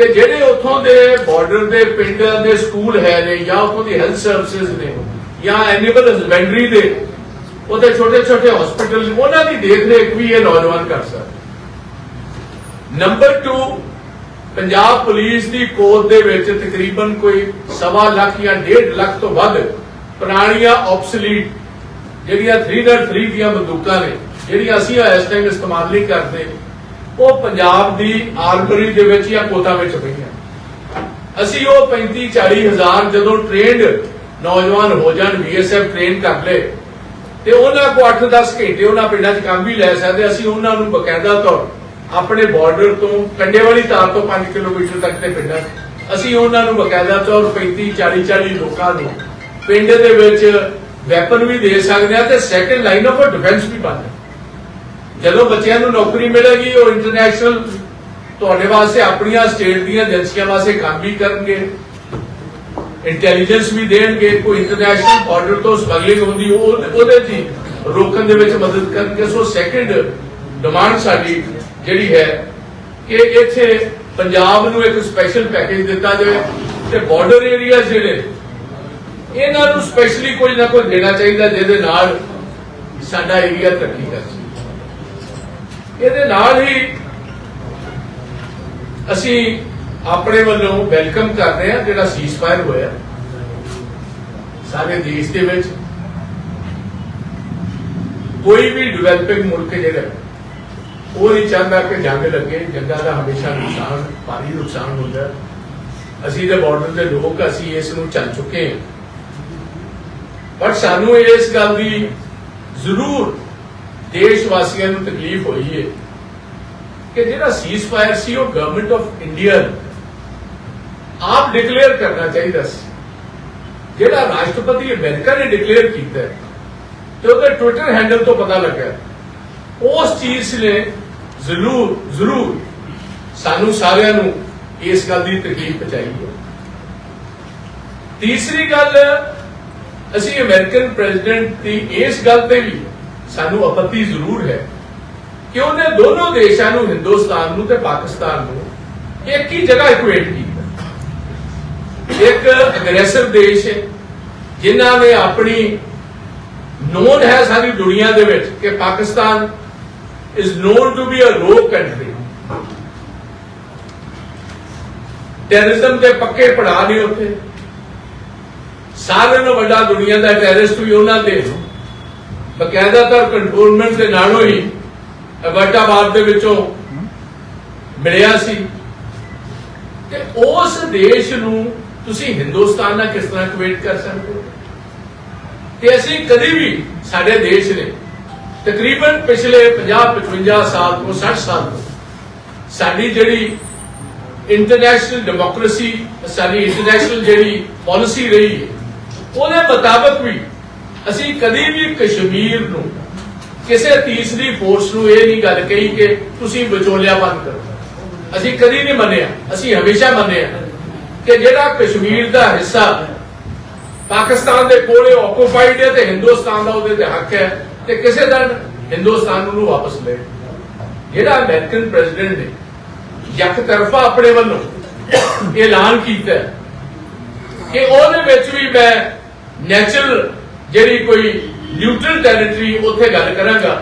ਤੇ ਜਿਹੜੇ ਉਥੋਂ ਦੇ ਬਾਰਡਰ ਦੇ ਪਿੰਡਾਂ ਦੇ ਸਕੂਲ ਹੈ ਨੇ ਜਾਂ ਉਥੋਂ ਦੀ ਹੈਲਥ ਸਰਵਿਸਿਜ਼ ਨੇ ਜਾਂ ਐਨੀਮਲ ਹਸਬੈਂਡਰੀ ਦੇ ਉਹਦੇ ਛੋਟੇ ਛੋਟੇ ਹਸਪੀਟਲ ਉਹਨਾਂ ਦੀ ਦੇਖ ਰੇਖ ਵੀ ਇਹ ਨੌਜਵਾਨ ਕਰ ਸਕਦੇ ਨੰਬਰ 2 ਪੰਜਾਬ ਪੁਲਿਸ ਦੀ ਕੋਰ ਦੇ ਵਿੱਚ ਤਕਰੀਬਨ ਕੋਈ ਸਵਾ ਲੱਖ ਜਾਂ 1.5 ਲੱਖ ਤੋਂ ਵੱਧ ਪੁਰਾਣੀਆਂ ਆਬਸੋਲੀਟ ਜਿਹੜੀਆਂ 303 ਦੀਆਂ ਬੰਦੂਕਾਂ ਨੇ, ਜਿਹੜੀਆਂ ਅਸੀਂ ਇਸ ਟਾਈਮ ਇਸਤੇਮਾਲ ਨਹੀਂ ਕਰਦੇ ਉਹ ਪੰਜਾਬ ਦੀ ਆਰਮਰੀ ਦੇ ਵਿੱਚ ਜਾਂ ਕੋਤਾ ਵਿੱਚ ਪਈਆਂ ਅਸੀਂ ਉਹ 35 40 ਹਜ਼ਾਰ ਜਦੋਂ ਟ੍ਰੇਨਡ ਨੌਜਵਾਨ ਹੋ ਜਾਣ ਬੀਐਸਐਫ ਟ੍ਰੇਨ ਕਰ ਲੇ, ਤੇ ਉਹਨਾਂ ਕੋ 8-10 ਘੰਟੇ ਉਹਨਾਂ ਪਿੰਡਾਂ 'ਚ ਕੰਮ ਵੀ ਲੈ ਸਕਦੇ, ਅਸੀਂ ਉਹਨਾਂ ਨੂੰ ਬਕਾਇਦਾ ਤੌਰ ਆਪਣੇ ਬਾਰਡਰ ਤੋਂ ਕੰਡੇ ਵਾਲੀ ਤਾਰ ਤੋਂ 5 ਕਿਲੋਮੀਟਰ ਤੱਕ ਦੇ ਪਿੰਡਾਂ ਅਸੀਂ ਉਹਨਾਂ ਨੂੰ ਬਕਾਇਦਾ ਤੌਰ 35 40 40 ਲੋਕਾਂ ਨੂੰ ਪਿੰਡ ਦੇ ਵਿੱਚ ਵੈਪਨ ਵੀ ਦੇ ਸਕਦੇ ਆ ਤੇ ਸੈਕੰਡ ਲਾਈਨ ਆਫ ਡਿਫੈਂਸ ਵੀ ਬਣ ਜਦੋਂ ਜਦੋਂ ਬੱਚਿਆਂ ਨੂੰ ਨੌਕਰੀ ਮਿਲੇਗੀ, ਉਹ ਇੰਟਰਨੈਸ਼ਨਲ ਤੁਹਾਡੇ ਵਾਸਤੇ ਆਪਣੀਆਂ ਸਟੇਟ ਦੀਆਂ ਏਜੰਸੀਆਂ ਵਾਸਤੇ ਕੰਮ ਵੀ ਕਰਨਗੇ ਇੰਟੈਲੀਜੈਂਸ ਵੀ ਦੇਣਗੇ, ਕੋਈ ਇੰਟਰਨੈਸ਼ਨਲ ਬਾਰਡਰ ਤੋਂ ਸਮਗਲਿੰਗ ਹੁੰਦੀ, ਉਹ ਉਹਦੇ ਦੀ ਰੋਕਣ ਦੇ ਵਿੱਚ ਮਦਦ ਕਰਨਗੇ। ਸੋ ਸੈਕੰਡ ਡਿਮਾਂਡ ਸਾਡੀ ਜਿਹੜੀ ਹੈ ਕਿ ਇੱਥੇ ਪੰਜਾਬ ਨੂੰ ਇੱਕ ਸਪੈਸ਼ਲ ਪੈਕੇਜ ਦਿੱਤਾ ਜਾਵੇ ਤੇ ਬਾਰਡਰ ਏਰੀਆ ਜਿਹੜੇ, ਇਹਨਾਂ ਨੂੰ ਸਪੈਸ਼ਲੀ ਕੋਈ ਨਾ ਕੋਈ ਦੇਣਾ ਚਾਹੀਦਾ, ਜਿਹਦੇ ਨਾਲ ਸਾਡਾ ਏਰੀਆ ਤਰੱਕੀ ਕਰ ਸਕੇ। ਇਹਦੇ ਨਾਲ ਹੀ ਅਸੀਂ ਆਪਣੇ ਵੱਲੋਂ ਵੈਲਕਮ ਕਰ ਰਹੇ ਹਾਂ ਜਿਹੜਾ ਸੀਜ਼ਫਾਇਰ ਹੋਇਆ। ਸਾਰੇ ਦੇਸ਼ ਦੇ ਵਿੱਚ ਕੋਈ ਵੀ ਡਿਵੈਲਪਿੰਗ ਮੁਲਕ ਜਿਹੜਾ, ਉਹ ਨਹੀਂ ਚਾਹੁੰਦਾ ਕਿ ਜੰਗ ਲੱਗੇ, ਜੰਗਾਂ ਦਾ ਹਮੇਸ਼ਾ ਨੁਕਸਾਨ, ਭਾਰੀ ਨੁਕਸਾਨ ਹੁੰਦਾ। ਅਸੀਂ ਦੇ ਬਾਰਡਰ ਦੇ ਲੋਕ, ਅਸੀਂ ਇਸ ਨੂੰ ਚੱਲ ਚੁੱਕੇ ਹਾਂ। ਪਰ ਸਾਨੂੰ ਇਸ ਗੱਲ ਦੀ ਜ਼ਰੂਰ ਦੇਸ਼ ਵਾਸੀਆਂ ਨੂੰ ਤਕਲੀਫ ਹੋਈ ਹੈ ਕਿ ਜਿਹੜਾ ਸੀਜ਼ਫਾਇਰ ਸੀ ਉਹ ਗਵਰਨਮੈਂਟ ਆਫ ਇੰਡੀਆ ਆਪ ਡਿਕਲੇਅਰ ਕਰਨਾ ਚਾਹੀਦਾ ਸੀ। ਜਿਹੜਾ ਰਾਸ਼ਟਰਪਤੀ ਅਮਰੀਕਾ ਨੇ ਡਿਕਲੇਅਰ ਕੀਤਾ ਤੇ ਉਹਦੇ ਟਵਿੱਟਰ ਹੈਂਡਲ ਤੋਂ ਪਤਾ ਲੱਗਾ ਉਸ ਚੀਜ਼ ਨੇ ਜ਼ਰੂਰ ਜ਼ਰੂਰ ਸਾਨੂੰ ਸਾਰਿਆਂ ਨੂੰ ਇਸ ਗੱਲ ਦੀ ਤਕਲੀਫ ਪਹੁੰਚਾਈ ਹੈ। ਤੀਸਰੀ ਗੱਲ, ਅਸੀਂ ਅਮਰੀਕਨ ਪ੍ਰੈਜ਼ੀਡੈਂਟ ਦੀ ਇਸ ਗੱਲ ਤੇ ਵੀ ਸਾਨੂੰ ਆਪੱਤੀ ਜ਼ਰੂਰ ਹੈ ਕਿ ਉਹਨੇ ਦੋਨੋਂ ਦੇਸ਼ਾਂ ਨੂੰ, ਹਿੰਦੁਸਤਾਨ ਨੂੰ ਤੇ ਪਾਕਿਸਤਾਨ ਨੂੰ ਇੱਕ ਹੀ ਜਗ੍ਹਾ ਇਕੁਏਟ ਕੀਤਾ। ਇੱਕ ਅਗਰੈਸਿਵ ਦੇਸ਼ ਹੈ, ਜਿਨ੍ਹਾਂ ਨੇ ਆਪਣੀ ਨੋਨ ਹੈ ਸਾਰੀ ਦੁਨੀਆ ਦੇ ਵਿੱਚ ਕਿ Pakistan is known to be a rogue country terrorism ਦੇ ਪੱਕੇ ਪੜਾ ਨਹੀਂ ਉੱਥੇ। ਸਾਰਿਆਂ ਨੂੰ ਵੱਡਾ ਦੁਨੀਆ ਦਾ ਟੈਰਰਿਸਟ ਵੀ ਉਹਨਾਂ ਦੇ ਬਕਾਇਦਾ ਤਰ ਕੰਟਰੋਲਮੈਂਟ ਦੇ ਨਾਲੋਂ ਹੀ ਅਬਟਾਬਾਦ ਦੇ ਵਿੱਚੋਂ ਮਿਲਿਆ ਸੀ। ਤੇ ਉਸ ਦੇਸ਼ ਨੂੰ ਤੁਸੀਂ ਹਿੰਦੁਸਤਾਨ ਨਾਲ ਕਿਸ ਤਰ੍ਹਾਂ ਕਵੇਟ ਕਰ ਸਕਦੇ ਹੋ? ਤੇ ਅਸੀਂ ਕਦੀ ਵੀ ਸਾਡੇ ਦੇਸ਼ ਨੇ ਤਕਰੀਬਨ ਪਿਛਲੇ 50 55 ਸਾਲ ਤੋਂ 60 ਸਾਲ ਤੋਂ ਸਾਡੀ ਜਿਹੜੀ ਇੰਟਰਨੈਸ਼ਨਲ ਡੈਮੋਕ੍ਰੇਸੀ ਸਾਡੀ ਇੰਟਰਨੈਸ਼ਨਲ ਜਿਹੜੀ ਪਾਲਿਸੀ ਰਹੀ ਹੈ ਉਹਦੇ ਮੁਤਾਬਕ ਵੀ ਅਸੀਂ ਕਦੀ ਵੀ ਕਸ਼ਮੀਰ ਨੂੰ, ਕਿਸੇ ਤੀਸਰੀ ਫੋਰਸ ਨੂੰ ਇਹ ਨਹੀਂ ਗੱਲ ਕਹੀ ਕਿ ਤੁਸੀਂ ਵਿਚੋਲਿਆ ਬੰਦ ਕਰੋ। ਅਸੀਂ ਕਦੀ ਨਹੀਂ ਮੰਨਿਆ, ਅਸੀਂ ਹਮੇਸ਼ਾ ਮੰਨਿਆ ਕਿ ਜਿਹੜਾ ਕਸ਼ਮੀਰ ਦਾ ਹਿੱਸਾ ਪਾਕਿਸਤਾਨ ਦੇ ਕੋਲੇ ਆਕੂਪਾਈਡ ਹੈ ਤੇ ਹਿੰਦੁਸਤਾਨ ਦਾ ਉਹਦੇ ਤੇ ਹੱਕ ਹੈ ਤੇ ਕਿਸੇ ਦਿਨ ਹਿੰਦੁਸਤਾਨ ਨੂੰ ਵਾਪਸ ਲੈ। ਜਿਹੜਾ ਅਮਰੀਕਨ ਪ੍ਰੈਜ਼ੀਡੈਂਟ ਨੇ ਇੱਕ ਤਰਫਾ ਆਪਣੇ ਵੱਲੋਂ ਐਲਾਨ ਕੀਤਾ ਕਿ ਉਹਦੇ ਵਿੱਚ ਵੀ ਮੈਂ ਨੈਚੁਰਲ ਜਿਹੜੀ ਕੋਈ ਨਿਊਟਰਲ ਟੈਰੀਟਰੀ ਉੱਥੇ ਗੱਲ ਕਰਾਂਗਾ,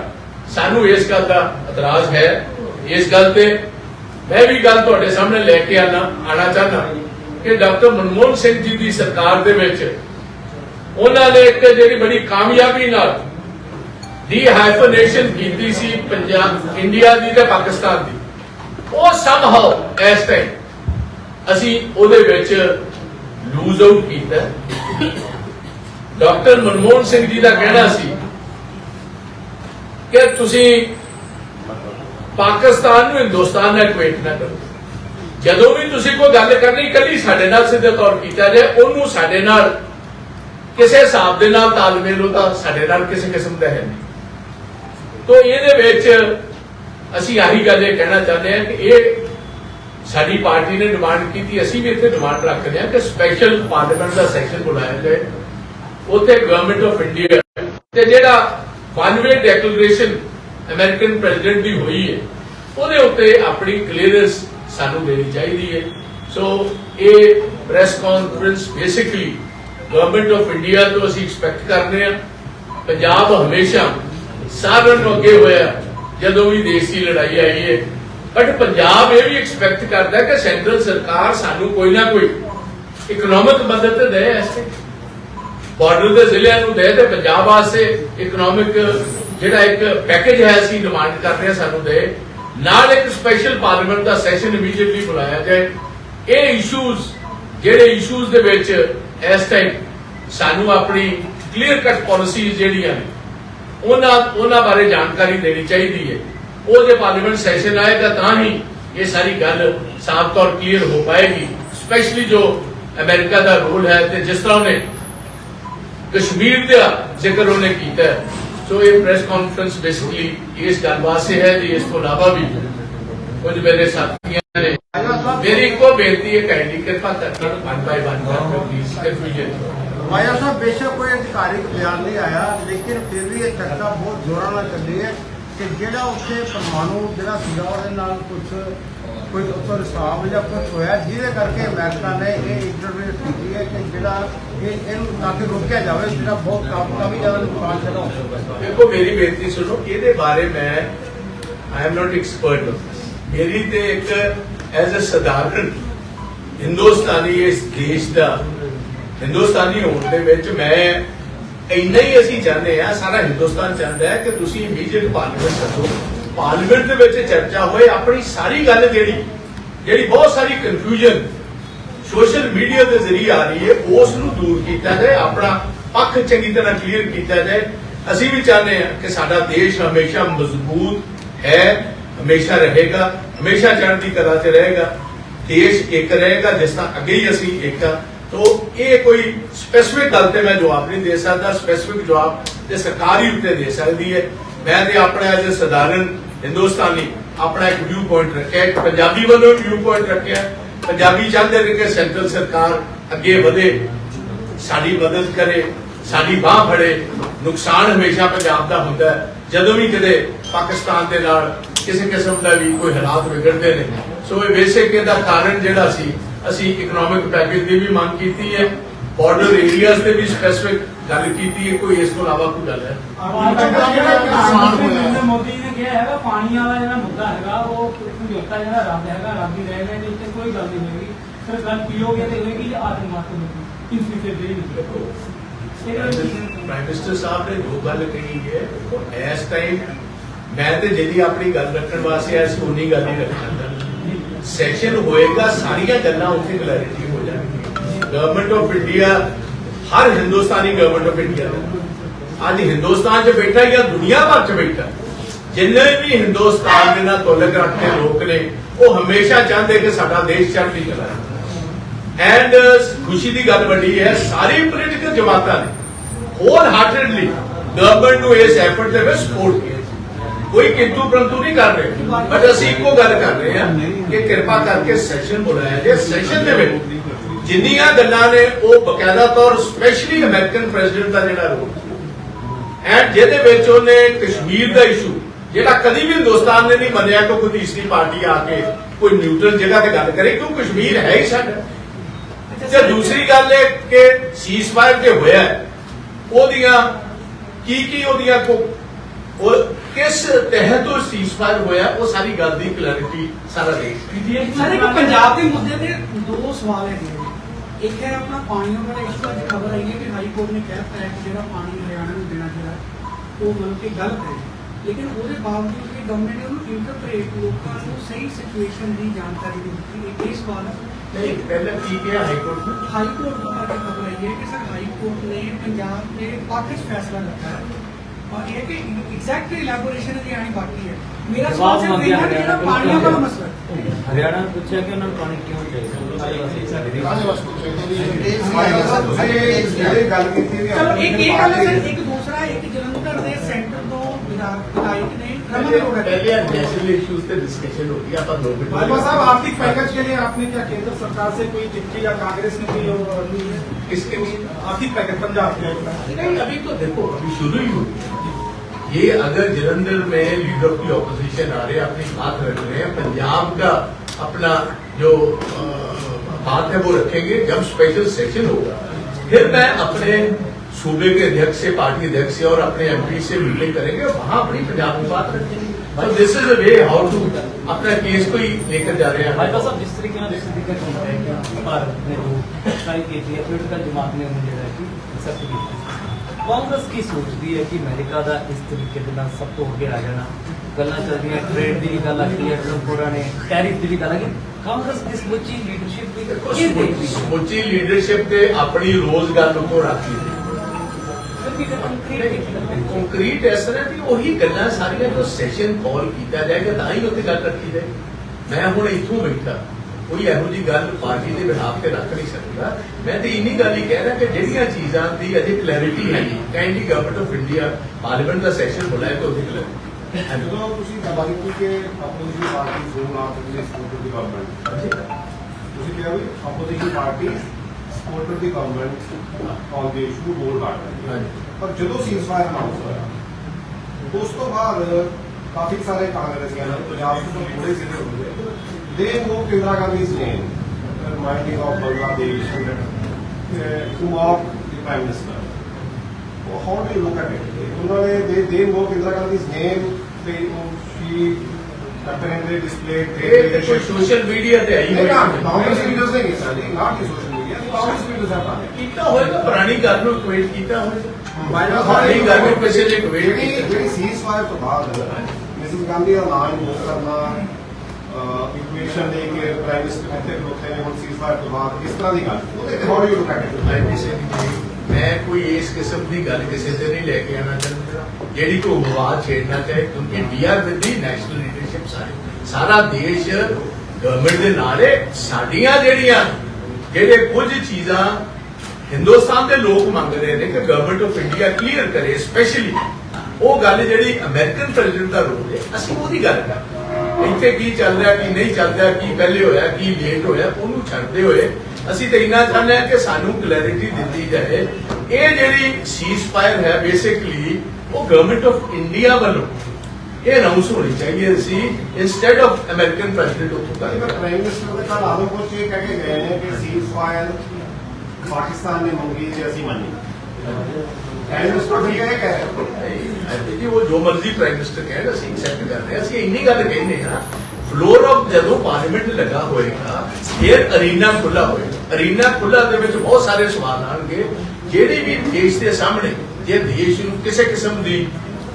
ਸਾਨੂੰ ਇਸ ਗੱਲ ਦਾ ਇਤਰਾਜ਼ ਹੈ। ਇਸ ਗੱਲ ਤੇ ਮੈਂ ਵੀ ਗੱਲ ਤੁਹਾਡੇ ਸਾਹਮਣੇ ਲੈ ਕੇ ਆਣਾ ਆਣਾ ਚਾਹਨਾ ਕਿ ਡਾਕਟਰ ਮਨਮੋਹਨ ਸਿੰਘ ਜੀ ਦੀ ਸਰਕਾਰ ਦੇ ਵਿੱਚ ਉਹਨਾਂ ਨੇ ਇੱਕ ਜਿਹੜੀ ਬੜੀ ਕਾਮਯਾਬੀ ਨਾਲ ਡੀ ਹਾਈਫਨੇਸ਼ਨ ਕੀਤੀ ਸੀ ਪੰਜਾਬ ਇੰਡੀਆ ਦੀ ਤੇ ਪਾਕਿਸਤਾਨ ਦੀ। ਉਹ ਸਮਹਾਉ ਇਸ ਟਾਈਮ ਅਸੀਂ ਉਹਦੇ ਵਿੱਚ ਲੂਜ਼ ਆਊਟ ਕੀਤਾ। ਡਾਕਟਰ ਮਨਮੋਹਨ ਸਿੰਘ ਜੀ ਦਾ ਕਹਿਣਾ ਸੀ ਕਿ ਤੁਸੀਂ ਪਾਕਿਸਤਾਨ ਨੂੰ ਹਿੰਦੁਸਤਾਨ ਨਾਲ ਇਕੁਏਟ ਨਾ ਕਰੋ। ਜਦੋਂ ਵੀ ਤੁਸੀਂ ਕੋਈ ਗੱਲ ਕਰਨੀ ਕੱਲੀ ਸਾਡੇ ਨਾਲ ਸਿੱਧੇ ਤੌਰ ਕੀਤਾ ਜਾਏ, ਉਹਨੂੰ ਸਾਡੇ ਨਾਲ ਕਿਸੇ ਹਿਸਾਬ ਦੇ ਨਾਲ ਤਾਲਮੇਲ ਉਹਦਾ ਸਾਡੇ ਨਾਲ ਕਿਸੇ ਕਿਸਮ ਦਾ ਹੈ ਨਹੀਂ। ਤੋਂ ਇਹਦੇ ਵਿੱਚ ਅਸੀਂ ਆਹੀ ਗੱਲ ਇਹ ਕਹਿਣਾ ਚਾਹੁੰਦੇ ਹਾਂ ਕਿ ਇਹ ਸਾਡੀ ਪਾਰਟੀ ਨੇ ਡਿਮਾਂਡ ਕੀਤੀ, ਅਸੀਂ ਵੀ ਇੱਥੇ ਡਿਮਾਂਡ ਰੱਖਦੇ ਹਾਂ ਕਿ ਸਪੈਸ਼ਲ ਪਾਰਲੀਮੈਂਟ ਦਾ ਸੈਸ਼ਨ ਬੁਲਾਇਆ ਜਾਏ। ਉੱਥੇ ਗਵਰਨਮੈਂਟ ਆਫ ਇੰਡੀਆ ਤੇ ਜਿਹੜਾ one way declaration American president ਦੀ ਹੋਈ ਹੈ, ਉਹਦੇ ਉੱਤੇ ਆਪਣੀ ਕਲੀਅਰੈਂਸ ਸਾਨੂੰ ਦੇਣੀ ਚਾਹੀਦੀ ਹੈ। ਸੋ ਇਹ press conference basically government of India ਤੋਂ ਅਸੀਂ ਐਕਸਪੈਕਟ ਕਰਦੇ ਹਾਂ। ਪੰਜਾਬ ਹਮੇਸ਼ਾ ਸਾਰਿਆਂ ਨੂੰ ਅੱਗੇ ਹੋਇਆ ਜਦੋਂ ਵੀ ਦੇਸ਼ ਦੀ ਲੜਾਈ ਆਈ ਹੈ। ਬਟ ਪੰਜਾਬ ਇਹ ਵੀ ਐਕਸਪੈਕਟ ਕਰਦਾ ਕਿ ਸੈਂਟਰਲ ਸਰਕਾਰ ਸਾਨੂੰ ਕੋਈ ਨਾ ਕੋਈ ਇਕਨੋਮਿਕ ਮਦਦ ਦੇ ਐਸੇ ਬਾਰਡਰ ਦੇ ਜ਼ਿਲ੍ਹਿਆਂ ਨੂੰ ਦੇ ਤੇ ਪੰਜਾਬ ਵਾਸਤੇ ਇਕਨੋਮਿਕ ਜਿਹੜਾ ਇੱਕ ਪੈਕੇਜ ਹੈ ਅਸੀਂ ਡਿਮਾਂਡ ਕਰ ਰਹੇ ਸਾਨੂੰ ਦੇ। ਨਾਲ ਇੱਕ ਸਪੈਸ਼ਲ ਪਾਰਲੀਮੈਂਟ ਦਾ ਸੈਸ਼ਨ ਇਮੀਡੀਏਟਲੀ ਬੁਲਾਇਆ ਜਾਏ। ਇਹ ਇਸ਼ੂਜ਼ ਜਿਹੜੇ ਇਸ਼ੂਜ਼ ਦੇ ਵਿੱਚ ਇਸ ਟਾਈਮ ਸਾਨੂੰ ਆਪਣੀ ਕਲੀਅਰ ਕੱਟ ਪਾਲਿਸੀਜ਼ ਜਿਹੜੀਆਂ ਨੇ, ਉਹਨਾਂ ਉਹਨਾਂ ਬਾਰੇ ਜਾਣਕਾਰੀ ਦੇਣੀ ਚਾਹੀਦੀ ਹੈ। ਉਹ ਜੇ ਪਾਰਲੀਮੈਂਟ ਸੈਸ਼ਨ ਆਏਗਾ ਤਾਂ ਹੀ ਇਹ ਸਾਰੀ ਗੱਲ ਸਾਫ਼ ਤੌਰ ਕਲੀਅਰ ਹੋ ਪਾਏਗੀ। ਸਪੈਸ਼ਲੀ ਜੋ ਅਮਰੀਕਾ ਦਾ ਰੋਲ ਹੈ ਤੇ ਜਿਸ ਤਰ੍ਹਾਂ ਉਹਨੇ ਕਸ਼ਮੀਰ ਦਾ ਜ਼ਿਕਰ ਉਹਨੇ ਕੀਤਾ ਸੋ ਇਹ ਪ੍ਰੈਸ ਕਾਨਫਰੰਸ ਬੇਸਿਕਲੀ ਇਸ ਗੱਲ ਵਾਸਤੇ ਹੈ ਜੀ, ਇਸ ਤੋਂ ਇਲਾਵਾ ਵੀ ਕੁਝ ਮੇਰੇ ਸਾਥੀਆਂ ਨੇ ਮੇਰੀ ਇੱਕੋ ਬੇਨਤੀ ਹੈ ਕਾਈਂਡਲੀ ਕਿਰਪਾ ਕਰਕੇ ਵਨ ਬਾਈ ਵਨ ਕਰਕੇ ਪਲੀਜ਼ ਕਨਫਿਊਜ਼ਨ ਮਾਇਆ ਸਾਹਿਬ, ਬੇਸ਼ੱਕ ਕੋਈ ਅਧਿਕਾਰਿਕ ਬਿਆਨ ਨਹੀਂ ਆਇਆ, ਲੇਕਿਨ ਫਿਰ ਵੀ ਇਹ ਚਰਚਾ ਬਹੁਤ ਜ਼ੋਰਾਂ ਨਾਲ ਚੱਲੀ ਹੈ ਕਿ ਜਿਹੜਾ ਉੱਥੇ ਪਰਮਾਣੂ ਜਿਹੜਾ ਸੀਗਾ, ਉਹਦੇ ਨਾਲ ਕੁਝ ਕੋਈ ਉੱਪਰ ਹਿਸਾਬ ਜਾਂ ਕੁਝ ਹੋਇਆ, ਜਿਹਦੇ ਕਰਕੇ ਅਮਰੀਕਾ ਨੇ ਇਹ ਇੰਟਰਵਿਊ ਕੀਤੀ ਹੈ ਕਿ ਜਿਹੜਾ ਇਹ ਇਹਨੂੰ ਤਾਂ ਕਿ ਰੋਕਿਆ ਜਾਵੇ, ਜਿਹੜਾ ਬਹੁਤ ਕਾਫੀ ਕਾਫੀ ਜ਼ਿਆਦਾ ਨੁਕਸਾਨ ਜਿਹੜਾ ਹੋ ਸਕਦਾ। ਦੇਖੋ, ਮੇਰੀ ਬੇਨਤੀ ਸੁਣੋ, ਇਹਦੇ ਬਾਰੇ ਮੈਂ ਆਈ ਐਮ ਨਾਟ ਐਕਸਪਰਟ ਮੇਰੀ ਤੇ ਇੱਕ ਐਜ਼ ਅ ਸਧਾਰਨ ਹਿੰਦੁਸਤਾਨੀ ਇਸ ਦੇਸ਼ ਦਾ ਹਿੰਦੁਸਤਾਨੀ ਹੋਣ ਦੇ ਵਿੱਚ ਮੈਂ ਇੰਨਾ ਹੀ ਅਸੀਂ ਚਾਹੁੰਦੇ ਆ ਸਾਰਾ ਹਿੰਦੁਸਤਾਨ ਚਾਹੁੰਦਾ ਹੈ ਕਿ ਤੁਸੀਂ ਇਮੀਡੀਏਟ ਪਾਰਲੀਮੈਂਟ ਸੱਦੋ ਪਾਰਲੀਮੈਂਟ ਦੇ ਵਿੱਚ ਚਰਚਾ ਹੋਏ, ਆਪਣੀ ਸਾਰੀ ਗੱਲ ਜਿਹੜੀ ਜਿਹੜੀ ਬਹੁਤ ਸਾਰੀ ਕਨਫਿਊਜ਼ਨ ਸੋਸ਼ਲ ਮੀਡੀਆ ਦੇ ਜ਼ਰੀਏ ਆ ਰਹੀ ਹੈ ਉਸ ਨੂੰ ਦੂਰ ਕੀਤਾ ਜਾਏ, ਆਪਣਾ ਪੱਖ ਚੰਗੀ ਤਰ੍ਹਾਂ ਕਲੀਅਰ ਕੀਤਾ ਜਾਏ। ਅਸੀਂ ਵੀ ਚਾਹੁੰਦੇ ਹਾਂ ਕਿ ਸਾਡਾ ਦੇਸ਼ ਹਮੇਸ਼ਾ ਮਜ਼ਬੂਤ ਹੈ, ਹਮੇਸ਼ਾ ਰਹੇਗਾ, ਹਮੇਸ਼ਾ ਚੜ੍ਹਦੀ ਕਲਾ 'ਚ ਰਹੇਗਾ, ਦੇਸ਼ ਇੱਕ ਰਹੇਗਾ, ਜਿਸ ਤਰ੍ਹਾਂ ਅੱਗੇ ਹੀ ਅਸੀਂ ਇੱਕ ਆ ਤੋ ਇਹ ਕੋਈ ਸਪੈਸਿਫਿਕ ਗੱਲ ਤੇ ਮੈਂ ਜਵਾਬ ਨਹੀਂ ਦੇ ਸਕਦਾ ਸਪੈਸਿਫਿਕ ਜਵਾਬ ਤੇ ਸਰਕਾਰ ਹੀ ਉੱਤੇ ਦੇ ਸਕਦੀ ਹੈ। ਮੈਂ ਤੇ ਆਪਣੇ ਅੱਜ ਸਧਾਰਨ ਹਿੰਦੁਸਤਾਨੀ ਆਪਣਾ ਇੱਕ ਵਿਊ ਪੁਆਇੰਟ ਰੱਖਿਆ, ਇੱਕ ਪੰਜਾਬੀ ਵੱਲੋਂ ਵਿਊ ਪੁਆਇੰਟ ਰੱਖਿਆ। ਪੰਜਾਬੀ ਚਾਹੁੰਦੇ ਨੇ ਕਿ ਸੈਂਟਰਲ ਸਰਕਾਰ ਅੱਗੇ ਵਧੇ, ਸਾਡੀ ਮਦਦ ਕਰੇ, ਸਾਡੀ ਬਾਹ ਫੜੇ। ਨੁਕਸਾਨ ਹਮੇਸ਼ਾ ਪੰਜਾਬ ਦਾ ਹੁੰਦਾ ਹੈ। ਜਦੋਂ ਵੀ ਕਿਤੇ ਪਾਕਿਸਤਾਨ ਦੇ ਨਾਲ ਕਿਸੇ ਕਿਸਮ ਦਾ ਵੀ ਕੋਈ ਹਾਲਾਤ ਵਿਗੜਦੇ ਨੇ। ਸੋ ਇਹ ਬੇਸਿਕ ਇਹਦਾ ਕਾਰਨ ਜਿਹੜਾ ਸੀ, ਅਸੀਂ ਇਕਨੋਮਿਕ ਪੈਕੇਜ ਦੀ ਵੀ ਮੰਗ ਕੀਤੀ ਹੈ। ਬਾਰਡਰ ਏਰੀਆਜ਼ ਤੇ ਵੀ ਸਪੈਸਿਫਿਕ ਗੱਲ ਕੀਤੀ ਹੈ ਕੋਈ ਇਸ ਤੋਂ ਇਲਾਵਾ ਕੋਈ ਗੱਲ ਹੈ? ਨਰਿੰਦਰ ਮੋਦੀ ਨੇ ਕਿਹਾ ਹੈਗਾ ਪਾਣੀ ਵਾਲਾ ਜਿਹੜਾ ਮੁੱਦਾ ਹੈਗਾ ਉਹ ਸਮਝੌਤਾ ਜਿਹੜਾ ਰੱਦ ਹੈਗਾ ਰੱਦ ਹੀ ਰਹੇਗਾ ਇਹਦੇ ਉੱਤੇ ਕੋਈ ਗੱਲ ਨਹੀਂ ਹੋਏਗੀ ਸਿਰਫ ਗੱਲ ਪੀਓਗੇ ਤੇ ਹੋਏਗੀ ਆਤਮਵਾਦ ਤੋਂ ਇਸ ਵਿਸ਼ੇ ਤੇ ਨਹੀਂ ਦੇਖੋ ਇਹ ਪ੍ਰਾਈਮ ਮਿਨਿਸਟਰ ਸਾਹਿਬ ਨੇ ਜੋ ਗੱਲ ਕਹੀ ਹੈ ਉਹ ਇਸ ਟਾਈਮ ਮੈਂ ਤੇ ਜਿਹਦੀ ਆਪਣੀ ਗੱਲ ਰੱਖਣ ਵਾਸਤੇ ਆਇਆ ਸੀ ਉਨੀ ਗੱਲ ਹੀ ਰੱਖਣਾ ਸੈਸ਼ਨ ਹੋਏਗਾ ਸਾਰੀਆਂ ਗੱਲਾਂ ਉੱਥੇ ਕਲੈਰਿਟੀ ਹੋ ਜਾਣਗੀਆਂ। ਗਵਰਨਮੈਂਟ ਆਫ ਇੰਡੀਆ ਹਰ ਹਿੰਦੁਸਤਾਨੀ ਗਵਰਨਮੈਂਟ ਆਫ ਇੰਡੀਆ ਦਾ। ਅੱਜ ਹਿੰਦੁਸਤਾਨ 'ਚ ਬੈਠਾ ਜਾਂ ਦੁਨੀਆ ਭਰ 'ਚ ਬੈਠਾ। ਜਿੰਨੇ ਵੀ ਹਿੰਦੁਸਤਾਨ ਦੇ ਨਾਲ ਤੁਲਕ ਰੱਖਦੇ ਲੋਕ ਨੇ, ਉਹ ਹਮੇਸ਼ਾ ਚਾਹੁੰਦੇ ਕਿ ਸਾਡਾ ਦੇਸ਼ ਚੜ੍ਹਦੀ ਕਲਾ ਐਂਡ ਖੁਸ਼ੀ ਦੀ ਗੱਲ ਵੱਡੀ ਹੈ, ਸਾਰੀ ਪੋਲੀਟੀਕਲ ਜਮਾਤਾਂ ਨੇ ਹੋਲ ਹਾਰਟਡਲੀ ਗਵਰਨਮੈਂਟ ਨੂੰ ਇਸ ਐਫਰਟ ਦੇ ਵਿੱਚ ਸਪੋਰਟ ਕੀਤਾ। ਕੋਈ ਕਿੰਤੂ ਪ੍ਰੰਤੂ ਨਹੀਂ ਕਰ ਰਹੇ। ਬਟ ਅਸੀਂ ਇੱਕੋ ਗੱਲ ਕਰ ਰਹੇ ਹਾਂ ਕਿ ਕਿਰਪਾ ਕਰਕੇ ਸੈਸ਼ਨ ਬੁਲਾਇਆ ਜੇ ਸੈਸ਼ਨ ਦੇ ਵਿੱਚ ਜਿੰਨੀਆਂ ਗੱਲਾਂ ਨੇ, ਉਹ ਬਕਾਇਦਾ ਤੌਰ ਸਪੈਸ਼ਲੀ ਅਮਰੀਕਨ ਪ੍ਰੈਜ਼ੀਡੈਂਟ ਦਾ ਜਿਹੜਾ ਰੋਲ ਐਂਡ ਜਿਹਦੇ ਵਿੱਚ ਉਹਨੇ ਕਸ਼ਮੀਰ ਦਾ ਇਸ਼ੂ ਜਿਹੜਾ ਕਦੀ ਵੀ ਹਿੰਦੁਸਤਾਨ ਨੇ ਨਹੀਂ ਮੰਨਿਆ ਕਿ ਕੋਈ ਤੀਸਰੀ ਪਾਰਟੀ ਆ ਕੇ ਕੋਈ ਨਿਊਟਰਲ ਜਗ੍ਹਾ ਤੇ ਗੱਲ ਕਰੇ, ਕਿਉਂ ਕਸ਼ਮੀਰ ਹੈ ਹੀ ਸਾਡਾ ਤੇ ਦੂਸਰੀ ਗੱਲ ਇਹ ਕਿ ਸੀਜ਼ਫਾਇਰ ਤੇ ਹੋਇਆ ਉਹਦੀਆਂ ਕੀ ਕੀ ਉਹਦੀਆਂ ਕੋ ਉਹ ਕਿਸ ਤਹਿਤ ਉਹ ਸੀਜ਼ਫਾਇਰ ਹੋਇਆ, ਉਹ ਸਾਰੀ ਗੱਲ ਦੀ ਕਲੈਰਿਟੀ ਸਾਰਾ ਦੇਸ਼ ਸਰ ਪੰਜਾਬ ਦੇ ਮੁੱਦੇ ਤੇ ਦੋ ਸਵਾਲ ਹੈਗੇ ਇੱਕ ਹੈ ਆਪਣਾ ਪਾਣੀਆਂ ਵਾਲਾ ਇਸ਼ੂ ਅੱਜ ਖਬਰ ਆਈ ਹੈ ਕਿ ਹਾਈ ਕੋਰਟ ਨੇ ਕਹਿ ਦਿੱਤਾ ਹੈ ਕਿ ਜਿਹੜਾ ਪਾਣੀ ਹਰਿਆਣਾ ਨੂੰ ਦੇਣਾ ਜਿਹੜਾ ਉਹ ਮਤਲਬ ਕਿ ਗਲਤ ਹੈ। ਲੇਕਿਨ ਉਹਦੇ ਬਾਵਜੂਦ ਵੀ ਗਵਰਨਮੈਂਟ ਨੇ ਉਹਨੂੰ ਇੰਟਰਪ੍ਰੀਟ ਲੋਕਾਂ ਨੂੰ ਸਹੀ ਸਿਚੁਏਸ਼ਨ ਦੀ ਜਾਣਕਾਰੀ ਨਹੀਂ ਦਿੱਤੀ। ਇਹ ਸਵਾਲ ਹੈ ਨਹੀਂ ਪਹਿਲਾਂ ਕੀ ਕਿਹਾ ਹਾਈ ਕੋਰਟ ਨੇ। ਹਾਈ ਕੋਰਟ ਤੋਂ ਖਬਰ ਆਈ ਹੈ ਕਿ ਸਰ ਹਾਈ ਕੋਰਟ ਨੇ ਪੰਜਾਬ ਦੇ 'ਚ ਫੈਸਲਾ ਲਿਆ ਹੈ। ਔਰ ਇਹ ਕਿ ਐਗਜ਼ੈਕਟ ਇਲੈਬੋਰੇਸ਼ਨ ਦੀ ਆਣੀ ਬਾਕੀ ਹੈ ਮੇਰਾ ਸਵਾਲ ਸਿਰਫ ਇਹ ਹੈ ਕਿ ਜਿਹੜਾ ਪਾਣੀਆਂ ਵਾਲਾ ਮਸਲਾ ਹੈ ਹਰਿਆਣਾ ਪੁੱਛਿਆ ਕਿ ਉਹਨਾਂ ਨੂੰ ਪਾਣੀ ਕਿਉਂ ਚਾਹੀਦਾ ਗੱਲ ਕੀਤੀ ਵੀ ਚਲੋ ਇੱਕ ਇਹ ਗੱਲ ਹੈ ਇੱਕ ਦੂਸਰਾ ਇੱਕ ਜਲੰਧਰ ਦੇ ਸੈਂਟਰ ਤੋਂ ਵਿਧਾਇਕ ਨੇ। पहले नेशनल इश्यूज़ पे डिस्कशन होगी अपन दो मिनट भाजपा साहब आर्थिक पैकेज के लिए आपने क्या केंद्र सरकार से कोई चिट्ठी या कांग्रेस ने कोई वो ली? किसके लिए? आर्थिक पैकेज पंजाब के नहीं अभी तो देखो अभी शुरू ही हुई ये अगर जलंधर में लीडर ऑफ़ दी ऑपोजिशन आ रहे हैं अपनी बात रख रहे हैं पंजाब का अपना जो बात है वो रखेंगे जब स्पेशल सेशन होगा। फिर मैं अपने सूबे के अध्यक्ष से पार्टी अध्यक्ष से और अपने एमपी से मीटिंग करेंगे और वहां अपनी पंजाब की बात रखेंगे तो this is a way how to अपना केस को ही लेकर जा रहे हैं ਭਾਜਪਾ ਸਾਹਿਬ ਜਿਸ ਤਰੀਕੇ ਨਾਲ ਤੁਸੀਂ ਜ਼ਿਕਰ ਕੀਤਾ ਹੈ ਕਿ ਭਾਰਤ ਨੇ ਜੋ ਸਾਈ ਕੀਤੀ ਹੈ ਪੋਲੀਟੀਕਲ ਜਮਾਤ ਨੇ ਉਹਨੂੰ ਜਿਹੜਾ ਹੈ ਕਿ ਐਕਸੈਪਟ ਕੀਤਾ ਕਾਂਗਰਸ ਕੀ ਸੋਚਦੀ ਹੈ ਕਿ ਅਮਰੀਕਾ ਦਾ ਇਸ ਤਰੀਕੇ ਦੇ ਨਾਲ ਸਭ ਤੋਂ ਅੱਗੇ ਆ ਜਾਣਾ ਗੱਲਾਂ ਚੱਲਦੀਆਂ ਟ੍ਰੇਡ ਦੀ ਵੀ ਗੱਲ ਆਖੀ ਹੈ ਟਰੰਪੋਰਾ ਨੇ ਟੈਰਿਫ ਦੀ ਵੀ ਗੱਲ ਆਖੀ ਕਾਂਗਰਸ ਦੀ ਸਮੁੱਚੀ ਲੀਡਰਸ਼ਿਪ ਦੀ ਕੀ ਦੇਖਦੀ ਹੈ ਸਮੁੱਚੀ ਲੀਡਰਸ਼ਿਪ ਤੇ ਆਪਣੀ ਰੋਜ਼ ਗੱਲ ਉੱਤੋਂ ਰੱਖ ਲਈ ਫਿਰ ਵੀ ਕੰਕਰੀਟ ਇਸ ਤਰ੍ਹਾਂ ਦੀ ਉਹੀ ਗੱਲਾਂ ਸਾਰੀਆਂ ਜੋ ਸੈਸ਼ਨ ਕਾਲ ਕੀਤਾ ਜਾਏਗਾ ਤਾਂ ਹੀ ਉੱਥੇ ਗੱਲ ਰੱਖੀ ਜਾਏ। ਮੈਂ ਹੁਣ ਇੱਥੋਂ ਬੈਠਾ। ਕੋਈ ਇਹੋ ਜੀ ਗੱਲ ਪਾਰਟੀ ਦੇ ਬਿਹਾਫ ਤੇ ਰੱਖ ਨਹੀਂ ਸਕਦਾ। ਮੈਂ ਤੇ ਇੰਨੀ ਗੱਲ ਹੀ ਕਹਿ ਰਿਹਾ ਕਿ ਜਿਹੜੀਆਂ ਚੀਜ਼ਾਂ ਦੀ ਅਜੇ ਕਲੈਰਿਟੀ ਹੈ ਨਹੀਂ। ਕਹਿੰਦੀ ਗਵਰਨਮੈਂਟ ਆਫ ਇੰਡੀਆ ਪਾਰਲੀਮੈਂਟ ਦਾ ਸੈਸ਼ਨ ਬੁਲਾਇਆ ਤਾਂ ਉਹਦੀ ਕਲੈਰਿਟੀ ਜਦੋਂ ਤੁਸੀਂ ਗੱਲ ਕੀਤੀ ਕਿ opposition party zone of the support the government ਤੁਸੀਂ ਕਿਹਾ ਵੀ opposition party support the government on the issue ਬੋਲ ਕਰ ਹਾਂਜੀ। ਪਰ ਜਦੋਂ ਸੀਜ਼ਫਾਇਰ ਅਨਾਉਂਸ ਹੋਇਆ ਉਸ ਤੋਂ ਬਾਅਦ ਕਾਫੀ ਸਾਰੇ ਕਾਂਗਰਸੀਆਂ ਨੇ ਪੰਜਾਬ ਤੋਂ ਥੋੜੇ ਜ਼ਿਲ੍ਹੇ ਹੁੰਦੇ ਦੇ ਉਹ Indira Gandhi name reminding of Bangladesh to mark the prime minister how do you look at it? ਉਹਨਾਂ ਨੇ they they invoke Indira Gandhi's name they she apparently displayed ਇਹ ਤੇ ਕੋਈ ਸੋਸ਼ਲ ਮੀਡੀਆ ਤੇ ਆਈ ਨਹੀਂ ਨਾ ਹੋਈ ਕਾਂਗਰਸ ਲੀਡਰਸ ਨੇ ਕੀਤਾ ਜੀ not the social media Congress leaders have done it. ਕੀਤਾ ਹੋਏਗਾ ਪੁਰਾਣੀ ਗੱਲ ਨੂੰ ਇਕੁਏਟ ਕੀਤਾ ਹੋਏਗਾ। ਬਾਈਲਾ ਪੁਰਾਣੀ ਗੱਲ ਨੂੰ ਕਿਸੇ ਨੇ ਇਕੁਏਟ ਜਿਹੜੀ ਕੀਤਾ। ਜਿਹੜੀ ਸੀਜ਼ ਫਾਇਰ ਤੋਂ ਬਾਅਦ ਮਿਸਿਸ ਗਾਂਧੀ ਦਾ ਨਾਮ ਇਨਵੋਕ ਕਰਨਾ ਇਕੁਏਸ਼ਨ ਦੇ ਕੇ ਪ੍ਰਾਈਮ ਮਿਨਿਸਟਰ ਕਿਤੇ ਖਲੋਤੇ ਨੇ ਹੁਣ ਸੀਜ਼ ਫਾਇਰ ਤੋਂ ਬਾਅਦ ਇਸ ਤਰ੍ਹਾਂ ਦੀ ਗੱਲ। ਉਹਦੇ ਤੇ how do you look at it ਮੈਂ ਕਿਸੇ ਦੀ ਮੈਂ ਕੋਈ ਇਸ ਕਿਸਮ ਦੀ ਗੱਲ ਕਿਸੇ ਤੇ ਨਹੀਂ ਲੈ ਕੇ ਆਣਾ ਚਾਹੁੰਦਾ। ਜਿਹੜੀ ਕੋਈ ਵਿਵਾਦ ਛੇੜਨਾ ਚਾਹੇ ਕਿਉਂਕਿ we are with the national leadership ਸਾਰੇ ਸਾਰਾ ਦੇਸ਼ ਗਵਰਨਮੈਂਟ ਦੇ ਨਾਲ ਹੈ ਸਾਡੀਆਂ ਜਿਹੜੀਆਂ ਜਿਹੜੇ ਕੁਝ ਚੀਜ਼ਾਂ ਹਿੰਦੁਸਤਾਨ ਦੇ ਲੋਕ ਮੰਗਦੇ ਨੇ ਕਿ ਗਵਰਨਮੈਂਟ ਆਫ ਇੰਡੀਆ ਕਲੀਅਰ ਕਰੇ ਸਪੈਸ਼ਲੀ ਉਹ ਗੱਲ ਜਿਹੜੀ ਅਮਰੀਕਨ ਪ੍ਰੈਜ਼ੀਡੈਂਟ ਦਾ ਰੋਲ ਹੈ, ਅਸੀਂ ਉਹਦੀ ਗੱਲ ਕਰ ਇੱਥੇ ਕੀ ਚੱਲ ਰਿਹਾ, ਕੀ ਨਹੀਂ ਚੱਲ ਰਿਹਾ, ਕੀ ਪਹਿਲੇ ਹੋਇਆ, ਕੀ ਲੇਟ ਹੋਇਆ, ਉਹਨੂੰ ਛੱਡਦੇ ਹੋਏ ਅਸੀਂ ਤਾਂ ਇੰਨਾ ਚਾਹੁੰਦੇ ਹਾਂ ਕਿ ਸਾਨੂੰ ਕਲੈਰਿਟੀ ਦਿੱਤੀ ਜਾਏ। ਇਹ ਜਿਹੜੀ ਸੀਜ਼ਫਾਇਰ ਹੈ ਬੇਸਿਕਲੀ ਉਹ ਗਵਰਨਮੈਂਟ ਆਫ ਇੰਡੀਆ ਵੱਲੋਂ ਇਹ ਅਨਾਉਂਸ ਹੋਣੀ ਚਾਹੀਏ ਸੀ ਇਨਸਟੈਡ ਆਫ ਅਮਰੀਕਨ ਪ੍ਰੈਜ਼ੀਡੈਂਟ ਪਰ ਕਰ ਪ੍ਰਾਈਮ ਮਿਨਿਸਟਰ ਦੇ ਕੱਲ ਆਦਮਪੁਰ ਚ ਇਹ ਕਹਿ ਕੇ ਗਏ ਨੇ ਕਿ ਸੀਜ਼ ਫਾਇਰ ਪਾਕਿਸਤਾਨ ਨੇ ਮੰਗੀ ਤੇ ਅਸੀਂ ਮੰਨੀ। ਪ੍ਰਾਈਮ ਮਿਨਿਸਟਰ ਵੀ ਇਹ ਕਹਿ ਰਹੇ ਜੀ ਉਹ ਜੋ ਮਰਜ਼ੀ ਪ੍ਰਾਈਮ ਮਿਨਿਸਟਰ ਕਹੇ ਅਸੀਂ ਐਕਸੈਪਟ ਕਰਦੇ ਹਾਂ। ਅਸੀਂ ਇੰਨੀ ਗੱਲ ਕਹਿੰਦੇ ਹਾਂ ਫਲੋਰ ਆਫ ਜਦੋਂ ਪਾਰਲੀਮੈਂਟ ਲੱਗਾ ਹੋਏਗਾ ਫਿਰ ਅਰੀਨਾ ਖੁੱਲਾ ਹੋਏਗਾ। ਅਰੀਨਾ ਖੁੱਲਾ ਦੇ ਵਿੱਚ ਬਹੁਤ ਸਾਰੇ ਸਵਾਲ ਆਣਗੇ ਜਿਹੜੇ ਵੀ ਦੇਸ਼ ਦੇ ਸਾਹਮਣੇ ਜੇ ਦੇਸ਼ ਨੂੰ ਕਿਸੇ ਕਿਸਮ ਦੀ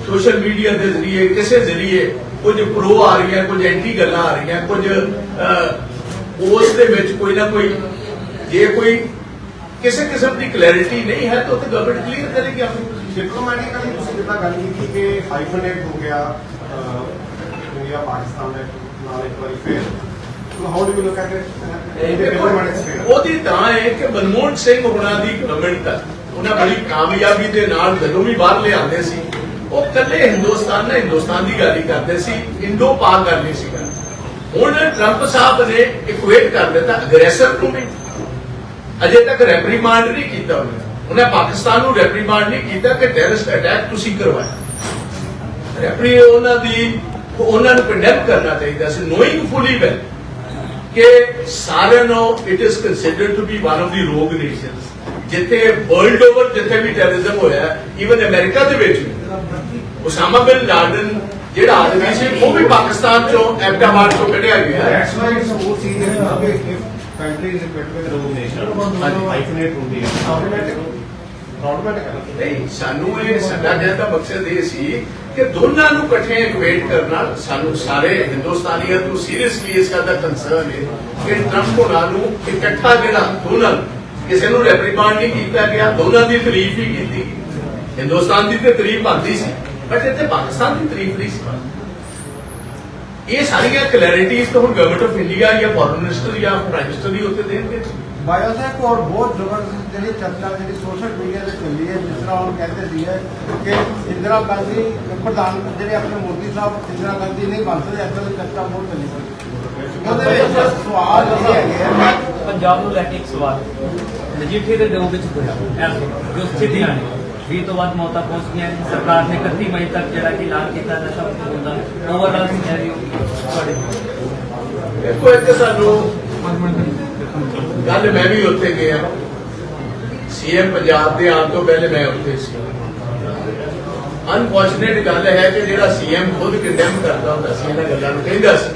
ਸੋਸ਼ਲ ਮੀਡੀਆ ਦੇ ਜ਼ਰੀਏ ਕਿਸੇ ਜ਼ਰੀਏ ਕੁਝ ਪ੍ਰੋ ਆ ਰਹੀਆਂ ਕੁਝ ਐਂਟੀ ਗੱਲਾਂ ਆ ਰਹੀਆਂ ਕੁਝ ਉਸ ਦੇ ਵਿੱਚ ਕੋਈ ਨਾ ਕੋਈ ਜੇ ਕੋਈ ਕਿਸੇ ਕਿਸਮ ਦੀ ਕਲੈਰਿਟੀ ਨਹੀਂ ਹੈ ਤਾਂ ਉੱਥੇ ਗਵਰਨਮੈਂਟ ਕਲੀਅਰ ਕਰੇਗੀ ਆਪਣੀ। ਡਿਪਲੋਮੈਟਿਕਲੀ ਤੁਸੀਂ ਜਿੱਦਾਂ ਗੱਲ ਕੀਤੀ ਕਿ ਹਾਈਫਨੇਟ ਹੋ ਗਿਆ ਇੰਡੀਆ ਪਾਕਿਸਤਾਨ ਦੇ ਨਾਲ ਇੱਕ ਵਾਰੀ ਫਿਰ। How do you look at it ਉਹਦੀ ਤਾਂ ਹੈ ਕਿ ਮਨਮੋਹਨ ਸਿੰਘ ਹੋਣਾ ਦੀ ਗਵਰਨਮੈਂਟ ਉਹਨਾਂ ਬੜੀ ਕਾਮਯਾਬੀ ਦੇ ਨਾਲ ਜਦੋਂ ਵੀ ਬਾਹਰ ਲਿਆਉਂਦੇ ਸੀ ਉਹ ਕੱਲੇ ਹਿੰਦੁਸਤਾਨ ਨਾਲ ਹਿੰਦੁਸਤਾਨ ਦੀ ਗੱਲ ਹੀ ਕਰਦੇ ਸੀ, ਇੰਡੋ ਪਾਕ ਗੱਲ ਨਹੀਂ ਸੀ ਕਰਦੇ ਹੁਣ ਟਰੰਪ ਸਾਹਿਬ ਨੇ ਇਕੁਏਟ ਕਰ ਦਿੱਤਾ ਅਗਰੈਸਰ ਨੂੰ ਵੀ। ਅਜੇ ਤੱਕ ਰੈਪਰੀਮਾਂਡ ਨਹੀਂ ਕੀਤਾ ਉਹਨੇ। ਉਹਨੇ ਪਾਕਿਸਤਾਨ ਨੂੰ ਰੈਪਰੀਮਾਂਡ ਨਹੀਂ ਕੀਤਾ ਕਿ ਟੈਰਰਿਸਟ ਅਟੈਕ ਤੁਸੀਂ ਕਰਵਾਇਆ। ਰੈਪਰੀ ਉਹਨਾਂ ਦੀ, ਉਹਨਾਂ ਨੂੰ ਕੰਡੈਮ ਕਰਨਾ ਚਾਹੀਦਾ ਸੀ ਨੋਇੰਗ ਫੁਲੀ ਵੈਲ ਕਿ ਸਾਰਿਆਂ ਨੂੰ it is considered to be one of the rogue nations ਜਿੱਥੇ ਵਰਲਡ ਓਵਰ ਜਿੱਥੇ ਵੀ ਟੈਰਰਿਜ਼ਮ ਹੋਇਆ ਇਵਨ ਅਮਰੀਕਾ ਦੇ ਵਿੱਚ ਵੀ ਉਸਾਮਾ ਬਿਨ ਲਾਡਨ ਜਿਹੜਾ ਆਦਮੀ ਸੀ ਉਹ ਵੀ ਪਾਕਿਸਤਾਨ ਚੋਂ ਐਬਟਾਬਾਦ ਚੋਂ ਕੱਢਿਆ ਗਿਆ ਹੈ That's why it's so serious now if if country is equipped with rogue nation, hyphenate ਹੁੰਦੀ ਹੈ automatic. Automatic. ਹੈ ਨਹੀਂ ਸਾਨੂੰ ਇਹ ਸਾਡਾ ਕਹਿਣ ਦਾ ਮਕਸਦ ਇਹ ਸੀ ਕਿ ਦੋਨਾਂ ਨੂੰ ਇਕੱਠੇ ਇਕੁਏਟ ਕਰਨਾ ਸਾਨੂੰ ਸਾਰੇ ਹਿੰਦੁਸਤਾਨੀਆਂ ਨੂੰ ਸੀਰੀਅਸਲੀ ਇਸ ਗੱਲ ਦਾ ਕੰਸਰਨ ਹੈ ਕਿ ਟਰੰਪ ਹੋਣਾ ਨੂੰ ਇਕੱਠਾ ਜਿਹੜਾ ਦੋਨਾਂ ਨੂੰ, ਕਿਸੇ ਨੂੰ ਰੈਪਰੀਮਾਂਡ ਨਹੀਂ ਕੀਤਾ ਗਿਆ, ਦੋਨਾਂ ਦੀ ਤਾਰੀਫ ਹੀ ਕੀਤੀ। ਹਿੰਦੁਸਤਾਨ ਦੀ ਤੇ ਤਾਰੀਫ ਬਣਦੀ ਸੀ ਬਟ ਇੱਥੇ ਪਾਕਿਸਤਾਨ ਦੀ ਤਾਰੀਫ ਨਹੀਂ ਸੀ ਇਹ ਸਾਰੀਆਂ ਕਲੈਰਿਟੀਜ਼ ਤਾਂ ਹੁਣ ਗਵਰਨਮੈਂਟ ਆਫ ਇੰਡੀਆ ਜਾਂ ਫੋਰਨ ਮਿਨਿਸਟਰ ਜਾਂ ਪ੍ਰਾਈਮ ਮਿਨਿਸਟਰ ਦੀ ਉੱਤੇ ਦੇਣਗੇ। ਬਾਇਓ ਸਾਹਿਬ ਔਰ ਬਹੁਤ ਜ਼ਬਰਦਸਤ ਜਿਹੜੀ ਚਰਚਾ ਜਿਹੜੀ ਸੋਸ਼ਲ ਮੀਡੀਆ ਤੇ ਚੱਲੀ ਹੈ, ਜਿਸ ਤਰ੍ਹਾਂ ਹੁਣ ਕਹਿੰਦੇ ਸੀ ਕਿ ਇੰਦਰਾ ਗਾਂਧੀ ਪ੍ਰਧਾਨ ਜਿਹੜੇ ਆਪਣੇ ਮੋਦੀ ਸਾਹਿਬ ਇੰਦਰਾ ਗਾਂਧੀ ਨਹੀਂ ਬਣ ਸਕਦੇ ਅੱਜ ਕੱਲ੍ਹ ਚਰਚਾ ਬਹੁਤ ਚੱਲੀ। ਹੋਈ ਉਹਦੇ ਵਿੱਚ ਸਵਾਲ ਇਹ ਹੈਗੇ ਆ। ਪੰਜਾਬ ਨੂੰ ਲੈ ਕੇ ਇੱਕ ਸਵਾਲ। ਮਜੀਠੇ ਦੇ ਦਿਓ ਵਿੱਚ ਹੋਇਆ। ਜੋ ਸਥਿਤੀਆਂ ਨੇ 20 ਤੋਂ ਵੱਧ ਮੌਤਾਂ ਪਹੁੰਚ ਗਈਆਂ। ਸਰਕਾਰ ਨੇ 31 ਮਈ ਤੱਕ ਜਿਹੜਾ ਕਿ ਐਲਾਨ ਕੀਤਾ ਨਸ਼ਾ ਮੁਕਤ ਦਾ ਓਵਰਆਲ ਸਿਨੈਰੀਓ ਤੁਹਾਡੇ ਦੇਖੋ ਇੱਥੇ ਸਾਨੂੰ ਕੱਲ ਮੈਂ ਵੀ ਉੱਥੇ ਗਿਆ ਸੀਐਮ ਪੰਜਾਬ ਦੇ ਆਉਣ ਤੋਂ ਪਹਿਲੇ ਮੈਂ ਉੱਥੇ ਸੀ। ਅਨਫੋਰਚੂਨੇਟ ਗੱਲ ਹੈ ਕਿ ਜਿਹੜਾ ਸੀਐਮ ਖੁਦ ਕੰਡੈਮ ਕਰਦਾ ਹੁੰਦਾ ਸੀ ਇਹਨਾਂ ਗੱਲਾਂ ਨੂੰ ਕਹਿੰਦਾ ਸੀ।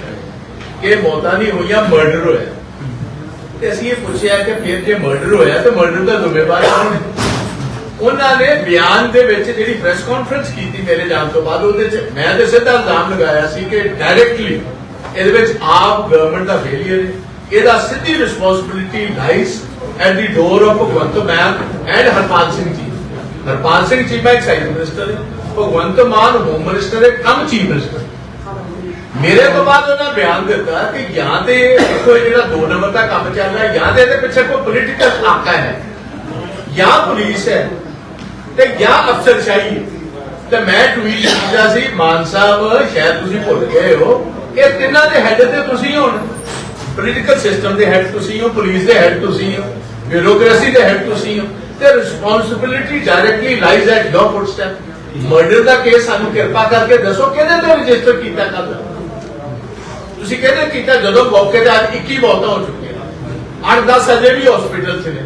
ਕਿ ਮੌਤਾਂ ਨਹੀਂ ਹੋਈਆਂ ਮਰਡਰ ਹੋਇਆ। ਤੇ ਅਸੀਂ ਇਹ ਪੁੱਛਿਆ ਕਿ ਫਿਰ ਜੇ ਮਰਡਰ ਹੋਇਆ ਤੇ ਮਰਡਰ ਦਾ ਜ਼ਿੰਮੇਵਾਰ ਕੌਣ ਹੈ? ਉਹਨਾਂ ਨੇ ਬਿਆਨ ਦੇ ਵਿੱਚ ਜਿਹੜੀ ਪ੍ਰੈਸ ਕਾਨਫਰੰਸ ਕੀਤੀ ਮੇਰੇ ਜਾਣ ਤੋਂ ਬਾਅਦ, ਉਹਦੇ ਚ ਮੈਂ ਤੇ ਸਿੱਧਾ ਇਲਜ਼ਾਮ ਲਗਾਇਆ ਸੀ ਕਿ ਡਾਇਰੈਕਟਲੀ ਇਹਦੇ ਵਿੱਚ ਆਪ ਗਵਰਨਮੈਂਟ ਦਾ ਫੇਲਿਅਰ ਹੈ। ਇਹਦਾ ਸਿੱਧੀ responsibility lies at the door of Bhagwant Mann and Harpal Singh ji. Harpal Singh Cheema excise minister ਹੈ। ਭਗਵੰਤ ਮਾਨ ਹੋਮ ਮਿਨਿਸਟਰ ਹੈ, ਕਮ ਚੀਫ ਮਿਨਿਸਟਰ ਮੇਰੇ ਤੋਂ ਬਾਅਦ ਉਹਨਾਂ ਬਿਆਨ ਦਿੱਤਾ ਕਿ ਜਾਂ ਤੇ ਕੋਈ ਜਿਹੜਾ ਦੋ ਨੰਬਰ ਦਾ ਕੰਮ ਚੱਲ ਰਿਹਾ, ਜਾਂ ਤੇ ਇਹਦੇ ਪਿੱਛੇ ਕੋਈ ਪੋਲੀਟੀਕਲ ਆਕਾ ਹੈ, ਜਾਂ ਪੁਲਿਸ ਹੈ, ਤੇ ਜਾਂ ਅਫਸਰਸ਼ਾਹੀ ਹੈ। ਤੇ ਮੈਂ ਟਵੀਟ ਕੀਤਾ ਸੀ, ਮਾਨ ਸਾਹਿਬ, ਸ਼ਾਇਦ ਤੁਸੀਂ ਭੁੱਲ ਗਏ ਹੋ ਇਹ ਤਿੰਨਾਂ ਦੇ ਹੈੱਡ ਤੇ ਤੁਸੀਂ ਹੁਣ ਪੋਲੀਟੀਕਲ ਸਿਸਟਮ ਦੇ ਹੈੱਡ ਤੁਸੀਂ ਹੋ, ਪੁਲਿਸ ਦੇ ਹੈੱਡ ਤੁਸੀਂ ਹੋ ਬਿਊਰੋਕ੍ਰੇਸੀ ਦੇ ਹੈੱਡ ਤੁਸੀਂ ਹੋ, ਤੇ responsibility directly lies at your footstep murder the case ਸਾਨੂੰ ਕਿਰਪਾ ਕਰਕੇ ਦੱਸੋ, ਕਿਹਦੇ ਤੇ ਰਜਿਸਟਰ ਕੀਤਾ ਕੱਲ ਤੁਸੀਂ ਕਹਿੰਦੇ ਕੀਤਾ ਜਦੋਂ ਮੌਕੇ ਤੇ ਅੱਜ 21 ਮੌਤਾਂ ਹੋ ਚੁੱਕੀਆਂ। 8-10 ਅਜੇ ਵੀ ਹਸਪੀਟਲ 'ਚ ਨੇ।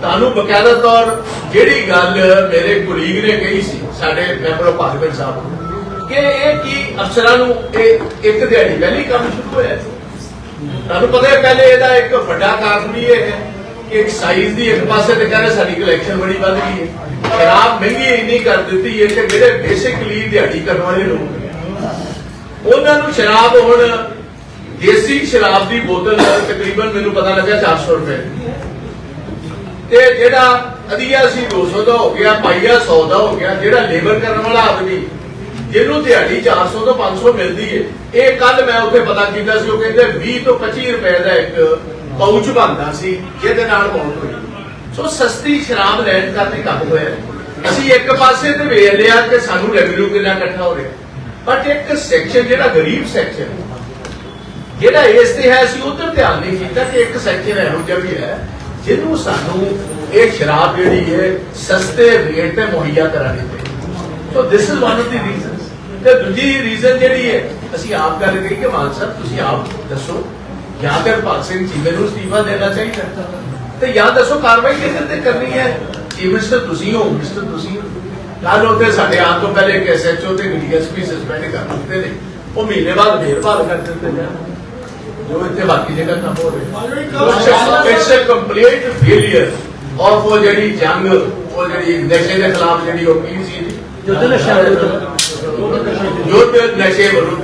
ਤੁਹਾਨੂੰ ਬਕਾਇਦਾ ਤੌਰ ਜਿਹੜੀ ਗੱਲ ਮੇਰੇ ਕੁਲੀਗ ਨੇ ਕਹੀ ਸੀ, ਸਾਡੇ ਮੈਂਬਰ ਆਫ ਪਾਰਲੀਮੈਂਟ ਸਾਹਿਬ ਕਿ ਇਹ ਕੀ ਅਫਸਰਾਂ ਨੂੰ ਇਹ ਇੱਕ ਦਿਹਾੜੀ ਪਹਿਲੀ ਕੰਮ ਸ਼ੁਰੂ ਹੋਇਆ ਸੀ। ਤੁਹਾਨੂੰ ਪਤਾ ਹੈ ਪਹਿਲੇ ਇਹਦਾ ਇੱਕ ਵੱਡਾ ਕਾਰਨ ਵੀ ਇਹ ਹੈ ਕਿ ਇੱਕ ਸਾਈਜ਼ ਦੀ ਇੱਕ ਪਾਸੇ ਤੇ ਕਹਿੰਦੇ ਸਾਡੀ ਕਲੈਕਸ਼ਨ ਬੜੀ ਵੱਧ ਗਈ ਹੈ। ਸ਼ਰਾਬ ਮਹਿੰਗੀ ਇੰਨੀ ਕਰ ਦਿੱਤੀ ਹੈ ਕਿ ਜਿਹੜੇ ਬੇਸਿਕਲੀ ਦਿਹਾੜੀ ਕਰਨ ਵਾਲੇ ਲੋਕ ਉਹਨਾਂ ਨੂੰ ਸ਼ਰਾਬ ਹੁਣ ਦੇਸੀ ਸ਼ਰਾਬ ਦੀ ਬੋਤਲ ਤਕਰੀਬਨ ਮੈਨੂੰ ਪਤਾ ਲੱਗਾ 400 ਰੁਪਏ। ਤੇ ਜਿਹੜਾ ਅਧੀਆ ਸੀ 200 ਦਾ ਹੋ ਗਿਆ, ਪਾਈਆ 100 ਦਾ ਹੋ ਗਿਆ, ਜਿਹੜਾ ਲੇਬਰ ਕਰਨ ਵਾਲਾ ਆਦਮੀ, ਜਿਹਨੂੰ ਦਿਹਾੜੀ 400 ਤੋਂ 500 ਮਿਲਦੀ ਏ, ਇਹ ਕੱਲ ਮੈਂ ਉੱਥੇ ਪਤਾ ਕੀਤਾ ਸੀ, ਉਹ ਕਹਿੰਦੇ 20 ਤੋਂ 25 ਰੁਪਏ ਦਾ ਇੱਕ ਪਾਊਚ ਬਣਦਾ ਸੀ, ਜਿਹਦੇ ਨਾਲ ਮੌਤ ਹੋਈ। ਸੋ ਸਸਤੀ ਸ਼ਰਾਬ ਲੈਣ ਕਰਕੇ ਕੰਮ ਹੋਇਆ। ਅਸੀਂ ਇੱਕ ਪਾਸੇ ਤੇ ਵੇਖ ਲਿਆ ਕਿ ਸਾਨੂੰ ਰੈਵਨਿਊ ਕਿੰਨਾ ਇਕੱਠਾ ਹੋ ਰਿਹਾ। ਬਟ ਇੱਕ ਸੈਕਸ਼ਨ ਜਿਹੜਾ ਗਰੀਬ ਸੈਕਸ਼ਨ ਜਿਹੜਾ ਇਸ ਤੇ ਹੈ, ਅਸੀਂ ਉਧਰ ਧਿਆਨ ਨਹੀਂ ਕੀਤਾ ਕਿ ਇੱਕ ਸੈਕਸ਼ਨ ਇਹੋ ਜਿਹਾ ਵੀ ਹੈ, ਜਿਹਨੂੰ ਸਾਨੂੰ ਇਹ ਸ਼ਰਾਬ ਜਿਹੜੀ ਹੈ, ਸਸਤੇ ਰੇਟ ਤੇ ਮੁਹੱਈਆ ਕਰਾਣੀ ਚਾਹੀਦੀ so this is one of the reasons ਤੇ ਦੂਜੀ ਰੀਜ਼ਨ ਜਿਹੜੀ ਹੈ, ਅਸੀਂ ਆਪ ਗੱਲ ਕਰੀ ਕਿ ਮਾਨ ਸਾਹਿਬ, ਤੁਸੀਂ ਆਪ ਦੱਸੋ, ਜਾਂ ਤੇ ਹਰਪਾਲ ਸਿੰਘ ਚੀਮੇ ਨੂੰ ਅਸਤੀਫਾ ਦੇਣਾ ਚਾਹੀਦਾ। ਤੇ ਜਾਂ ਦੱਸੋ, ਕਾਰਵਾਈ ਕਿਹਦੇ ਤੇ ਕਰਨੀ ਹੈ? ਚੀਫ ਮਿਨਿਸਟਰ ਤੁਸੀਂ ਹੋ ਮਿਨਿਸਟਰ ਤੁਸੀਂ ਹੋ। ਕੱਲ ਉੱਥੇ ਸਾਡੇ ਆਉਣ ਤੋਂ ਪਹਿਲੇ ਇੱਕ ਐਸਐਚਓ ਤੇ ਡੀਐਸਪੀ ਸਸਪੈਂਡ ਕਰ ਦਿੱਤੇ ਨੇ। ਉਹ ਮਹੀਨੇ ਬਾਅਦ ਫੇਰ ਬਹਾਲ ਕਰ ਦਿੱਤੇ ਨੇ। ਜੋ ਇੱਥੇ ਬਾਕੀ ਜਗ੍ਹਾ ਕੰਮ ਹੋ ਰਿਹਾ it's a complete failure of ਉਹ ਜਿਹੜੀ ਜੰਗ ਉਹ ਜਿਹੜੀ ਨਸ਼ੇ ਦੇ ਖਿਲਾਫ ਜਿਹੜੀ ਉਹ ਕੀ ਸੀ ਯੁੱਧ ਨਸ਼ਾ ਵਿਰੁੱਧ। ਯੁੱਧ ਨਸ਼ੇ ਵਿਰੁੱਧ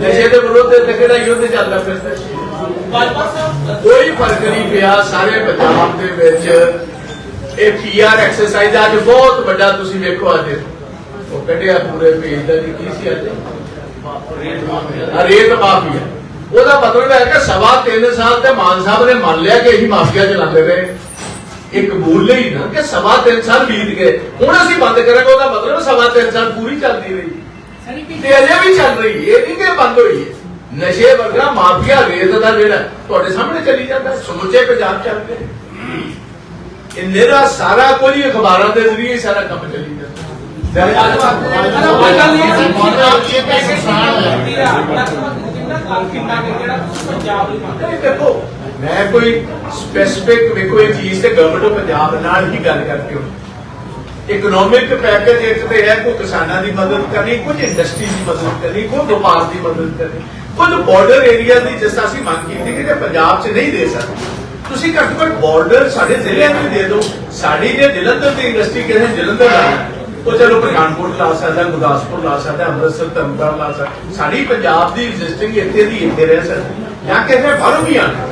ਨਸ਼ੇ ਦੇ ਵਿਰੁੱਧ ਤੇ ਕਿਹੜਾ ਯੁੱਧ ਚੱਲਦਾ ਫਿਰਦਾ ਕੋਈ ਫ਼ਰਕ ਨਹੀਂ ਪਿਆ ਸਾਰੇ ਪੰਜਾਬ ਦੇ ਵਿੱਚ ਇਹ ਪੀਆਰ ਐਕਸਰਸਾਈਜ਼ ਅੱਜ ਬਹੁਤ ਵੱਡਾ ਤੁਸੀਂ ਵੇਖੋ ਅੱਜ। ਉਹ ਕੱਢਿਆ ਪੂਰੇ ਪੇਜ ਦਾ ਸੀ ਅੱਜ ਉਹਦਾ ਮਤਲਬ ਹੈ ਕਿ ਸਵਾ ਤਿੰਨ ਸਾਲ ਤੇ ਮਾਨ ਸਾਹਿਬ ਨੇ ਮੰਨ ਲਿਆ ਕਿ ਇਹੀ ਮਾਫੀਆ ਚਲਾਉਂਦੇ ਰਹੇ। ਇਹ ਕਬੂਲ ਲਈ ਨਾ ਕਿ ਸਵਾ ਤਿੰਨ ਸਾਲ ਬੀਤ ਗਏ। ਹੁਣ ਅਸੀਂ ਬੰਦ ਕਰਾਂਗੇ ਉਹਦਾ ਮਤਲਬ ਸਵਾ ਤਿੰਨ ਸਾਲ ਪੂਰੀ ਚੱਲਦੀ ਰਹੀ। ਤੇ ਅਜੇ ਵੀ ਚੱਲ ਰਹੀ ਹੈ ਇਹ ਨਹੀਂ ਕਿ ਬੰਦ ਹੋਈ ਹੈ। ਨਸ਼ੇ ਵਰਗਾ ਮਾਫੀਆ ਰੇਤ ਦਾ ਜਿਹੜਾ ਤੁਹਾਡੇ ਸਾਹਮਣੇ ਚੱਲੀ ਜਾਂਦਾ ਸਮੁੱਚੇ ਪੰਜਾਬ ਚੱਲ ਰਿਹਾ ਇਹ ਨਿਹਰਾ ਸਾਰਾ ਕੁਝ ਹੀ ਅਖਬਾਰਾਂ ਦੇ ਜ਼ਰੀਏ ਸਾਰਾ ਕੰਮ ਚੱਲੀ ਜਾਂਦਾ ਨਹੀਂ ਦੇਖੋ, ਮੈਂ ਕੋਈ ਸਪੈਸਿਫਿਕ ਵੇਖੋ, ਇਹ ਚੀਜ਼ ਤੇ ਗਵਰਨਮੈਂਟ ਆਫ ਪੰਜਾਬ ਨਾਲ ਹੀ ਗੱਲ ਕਰਕੇ ਹੋ ਇਕਨੋਮਿਕ ਪੈਕੇਜ ਇੱਕ ਤੇ ਹੈ, ਕੋਈ ਕਿਸਾਨਾਂ ਦੀ ਮਦਦ ਕਰਨੀ, ਕੁਝ ਇੰਡਸਟਰੀ ਦੀ ਮਦਦ ਕਰਨੀ, ਕੋਈ ਵਪਾਰ ਦੀ ਮਦਦ ਕਰਨੀ। ਕੁਝ ਬਾਰਡਰ ਏਰੀਆ ਦੀ ਜਿਸ ਤਰ੍ਹਾਂ ਅਸੀਂ ਮੰਗ ਕੀਤੀ ਕਿ ਪੰਜਾਬ 'ਚ ਨਹੀਂ ਦੇ ਸਕਦੇ, ਤੁਸੀਂ ਘੱਟੋ ਘੱਟ ਬਾਰਡਰ ਸਾਡੇ ਜ਼ਿਲ੍ਹਿਆਂ ਨੂੰ ਦੇ ਦਿਓ। ਸਾਡੀ ਜੇ ਜਲੰਧਰ ਦੀ ਇੰਡਸਟਰੀ ਕਿਸੇ ਜਲੰਧਰ ਲਾਣਾ ਉਹ ਚਲੋ ਪਠਾਨਕੋਟ ਲਾ ਸਕਦਾ, ਗੁਰਦਾਸਪੁਰ ਲਾ ਸਕਦਾ, ਅੰਮ੍ਰਿਤਸਰ ਤਰਨਤਾਰਨ ਲਾ ਸਕਦਾ। ਸਾਡੀ ਪੰਜਾਬ ਦੀ ਐਗਜ਼ਿਸਟਿੰਗ ਇੱਥੇ ਦੀ ਇੱਥੇ ਰਹਿ ਸਕਦੀ ਜਾਂ ਕਿਸੇ ਬਾਹਰੋਂ ਵੀ ਆਣਾ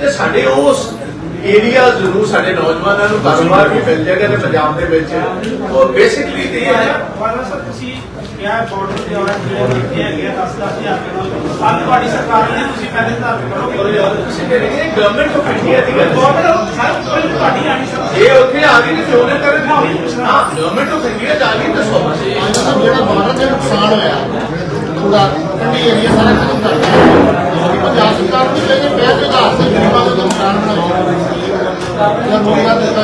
ਤੇ ਸਾਡੇ ਉਸ ਏਰੀਆ ਜ਼ਰੂਰ ਸਾਡੇ ਨੌਜਵਾਨਾਂ ਨੂੰ ਕਾਰੋਬਾਰ ਵੀ ਮਿਲ ਜਾਏਗਾ ਤੇ ਪੰਜਾਬ ਦੇ ਵਿੱਚ, ਉਹ ਬੇਸਿਕਲੀ ਇਹ ਹੈ। ਤੁਸੀਂ ਕਿਹਾ ਬਾਰਡਰ ਤੇ ਆਉਣਾ ਜਿਹੜੇ ਦਿੱਤੇ ਹੈਗੇ 10 10000 ਕਰੋੜ ਅੱਜ ਤੁਹਾਡੀ ਸਰਕਾਰ ਨੇ ਤੁਸੀਂ ਪਹਿਲੇ ਤਾਂ ਕਰੋਗੇ ਤੁਸੀਂ ਕਹਿੰਦੇ ਗਵਰਨਮੈਂਟ ਆਫ ਇੰਡੀਆ ਦੀ ਗੱਲ ਬਾਰਡਰ ਸਰ ਕੋਈ ਤੁਹਾਡੀ ਆਣੀ ਸਰ ਇਹ ਉੱਥੇ ਆ ਗਈ ਤੇ ਕਿਉਂ ਨਾ ਕਰਨ ਹਾਂ ਗਵਰਨਮੈਂਟ ਆਫ ਇੰਡੀਆ ਚ ਆ ਗਈ ਤਾਂ ਸੋ ਜਿਹੜਾ ਬਾਰਡਰ ਤੇ ਨੁਕਸਾਨ ਹੋਇਆ ਪੂਰਾ ਕੰਢੀ ਏਰੀਆ ਸਾਰਾ ਖਤਮ ਕਰ ਦਿੱਤਾ ਪੰਜਾਬ ਸਰਕਾਰ ਨੂੰ ਚਾਹੀਦਾ ਪਹਿਲ ਦੇ ਆਧਾਰ ਤੇ ਗਰੀਬਾਂ ਦਾ ਨੁਕਸਾਨ ਬਣਾਇਆ ਜਾਂ ਰੋਜ਼ਗਾਰ ਦਿੱਤਾ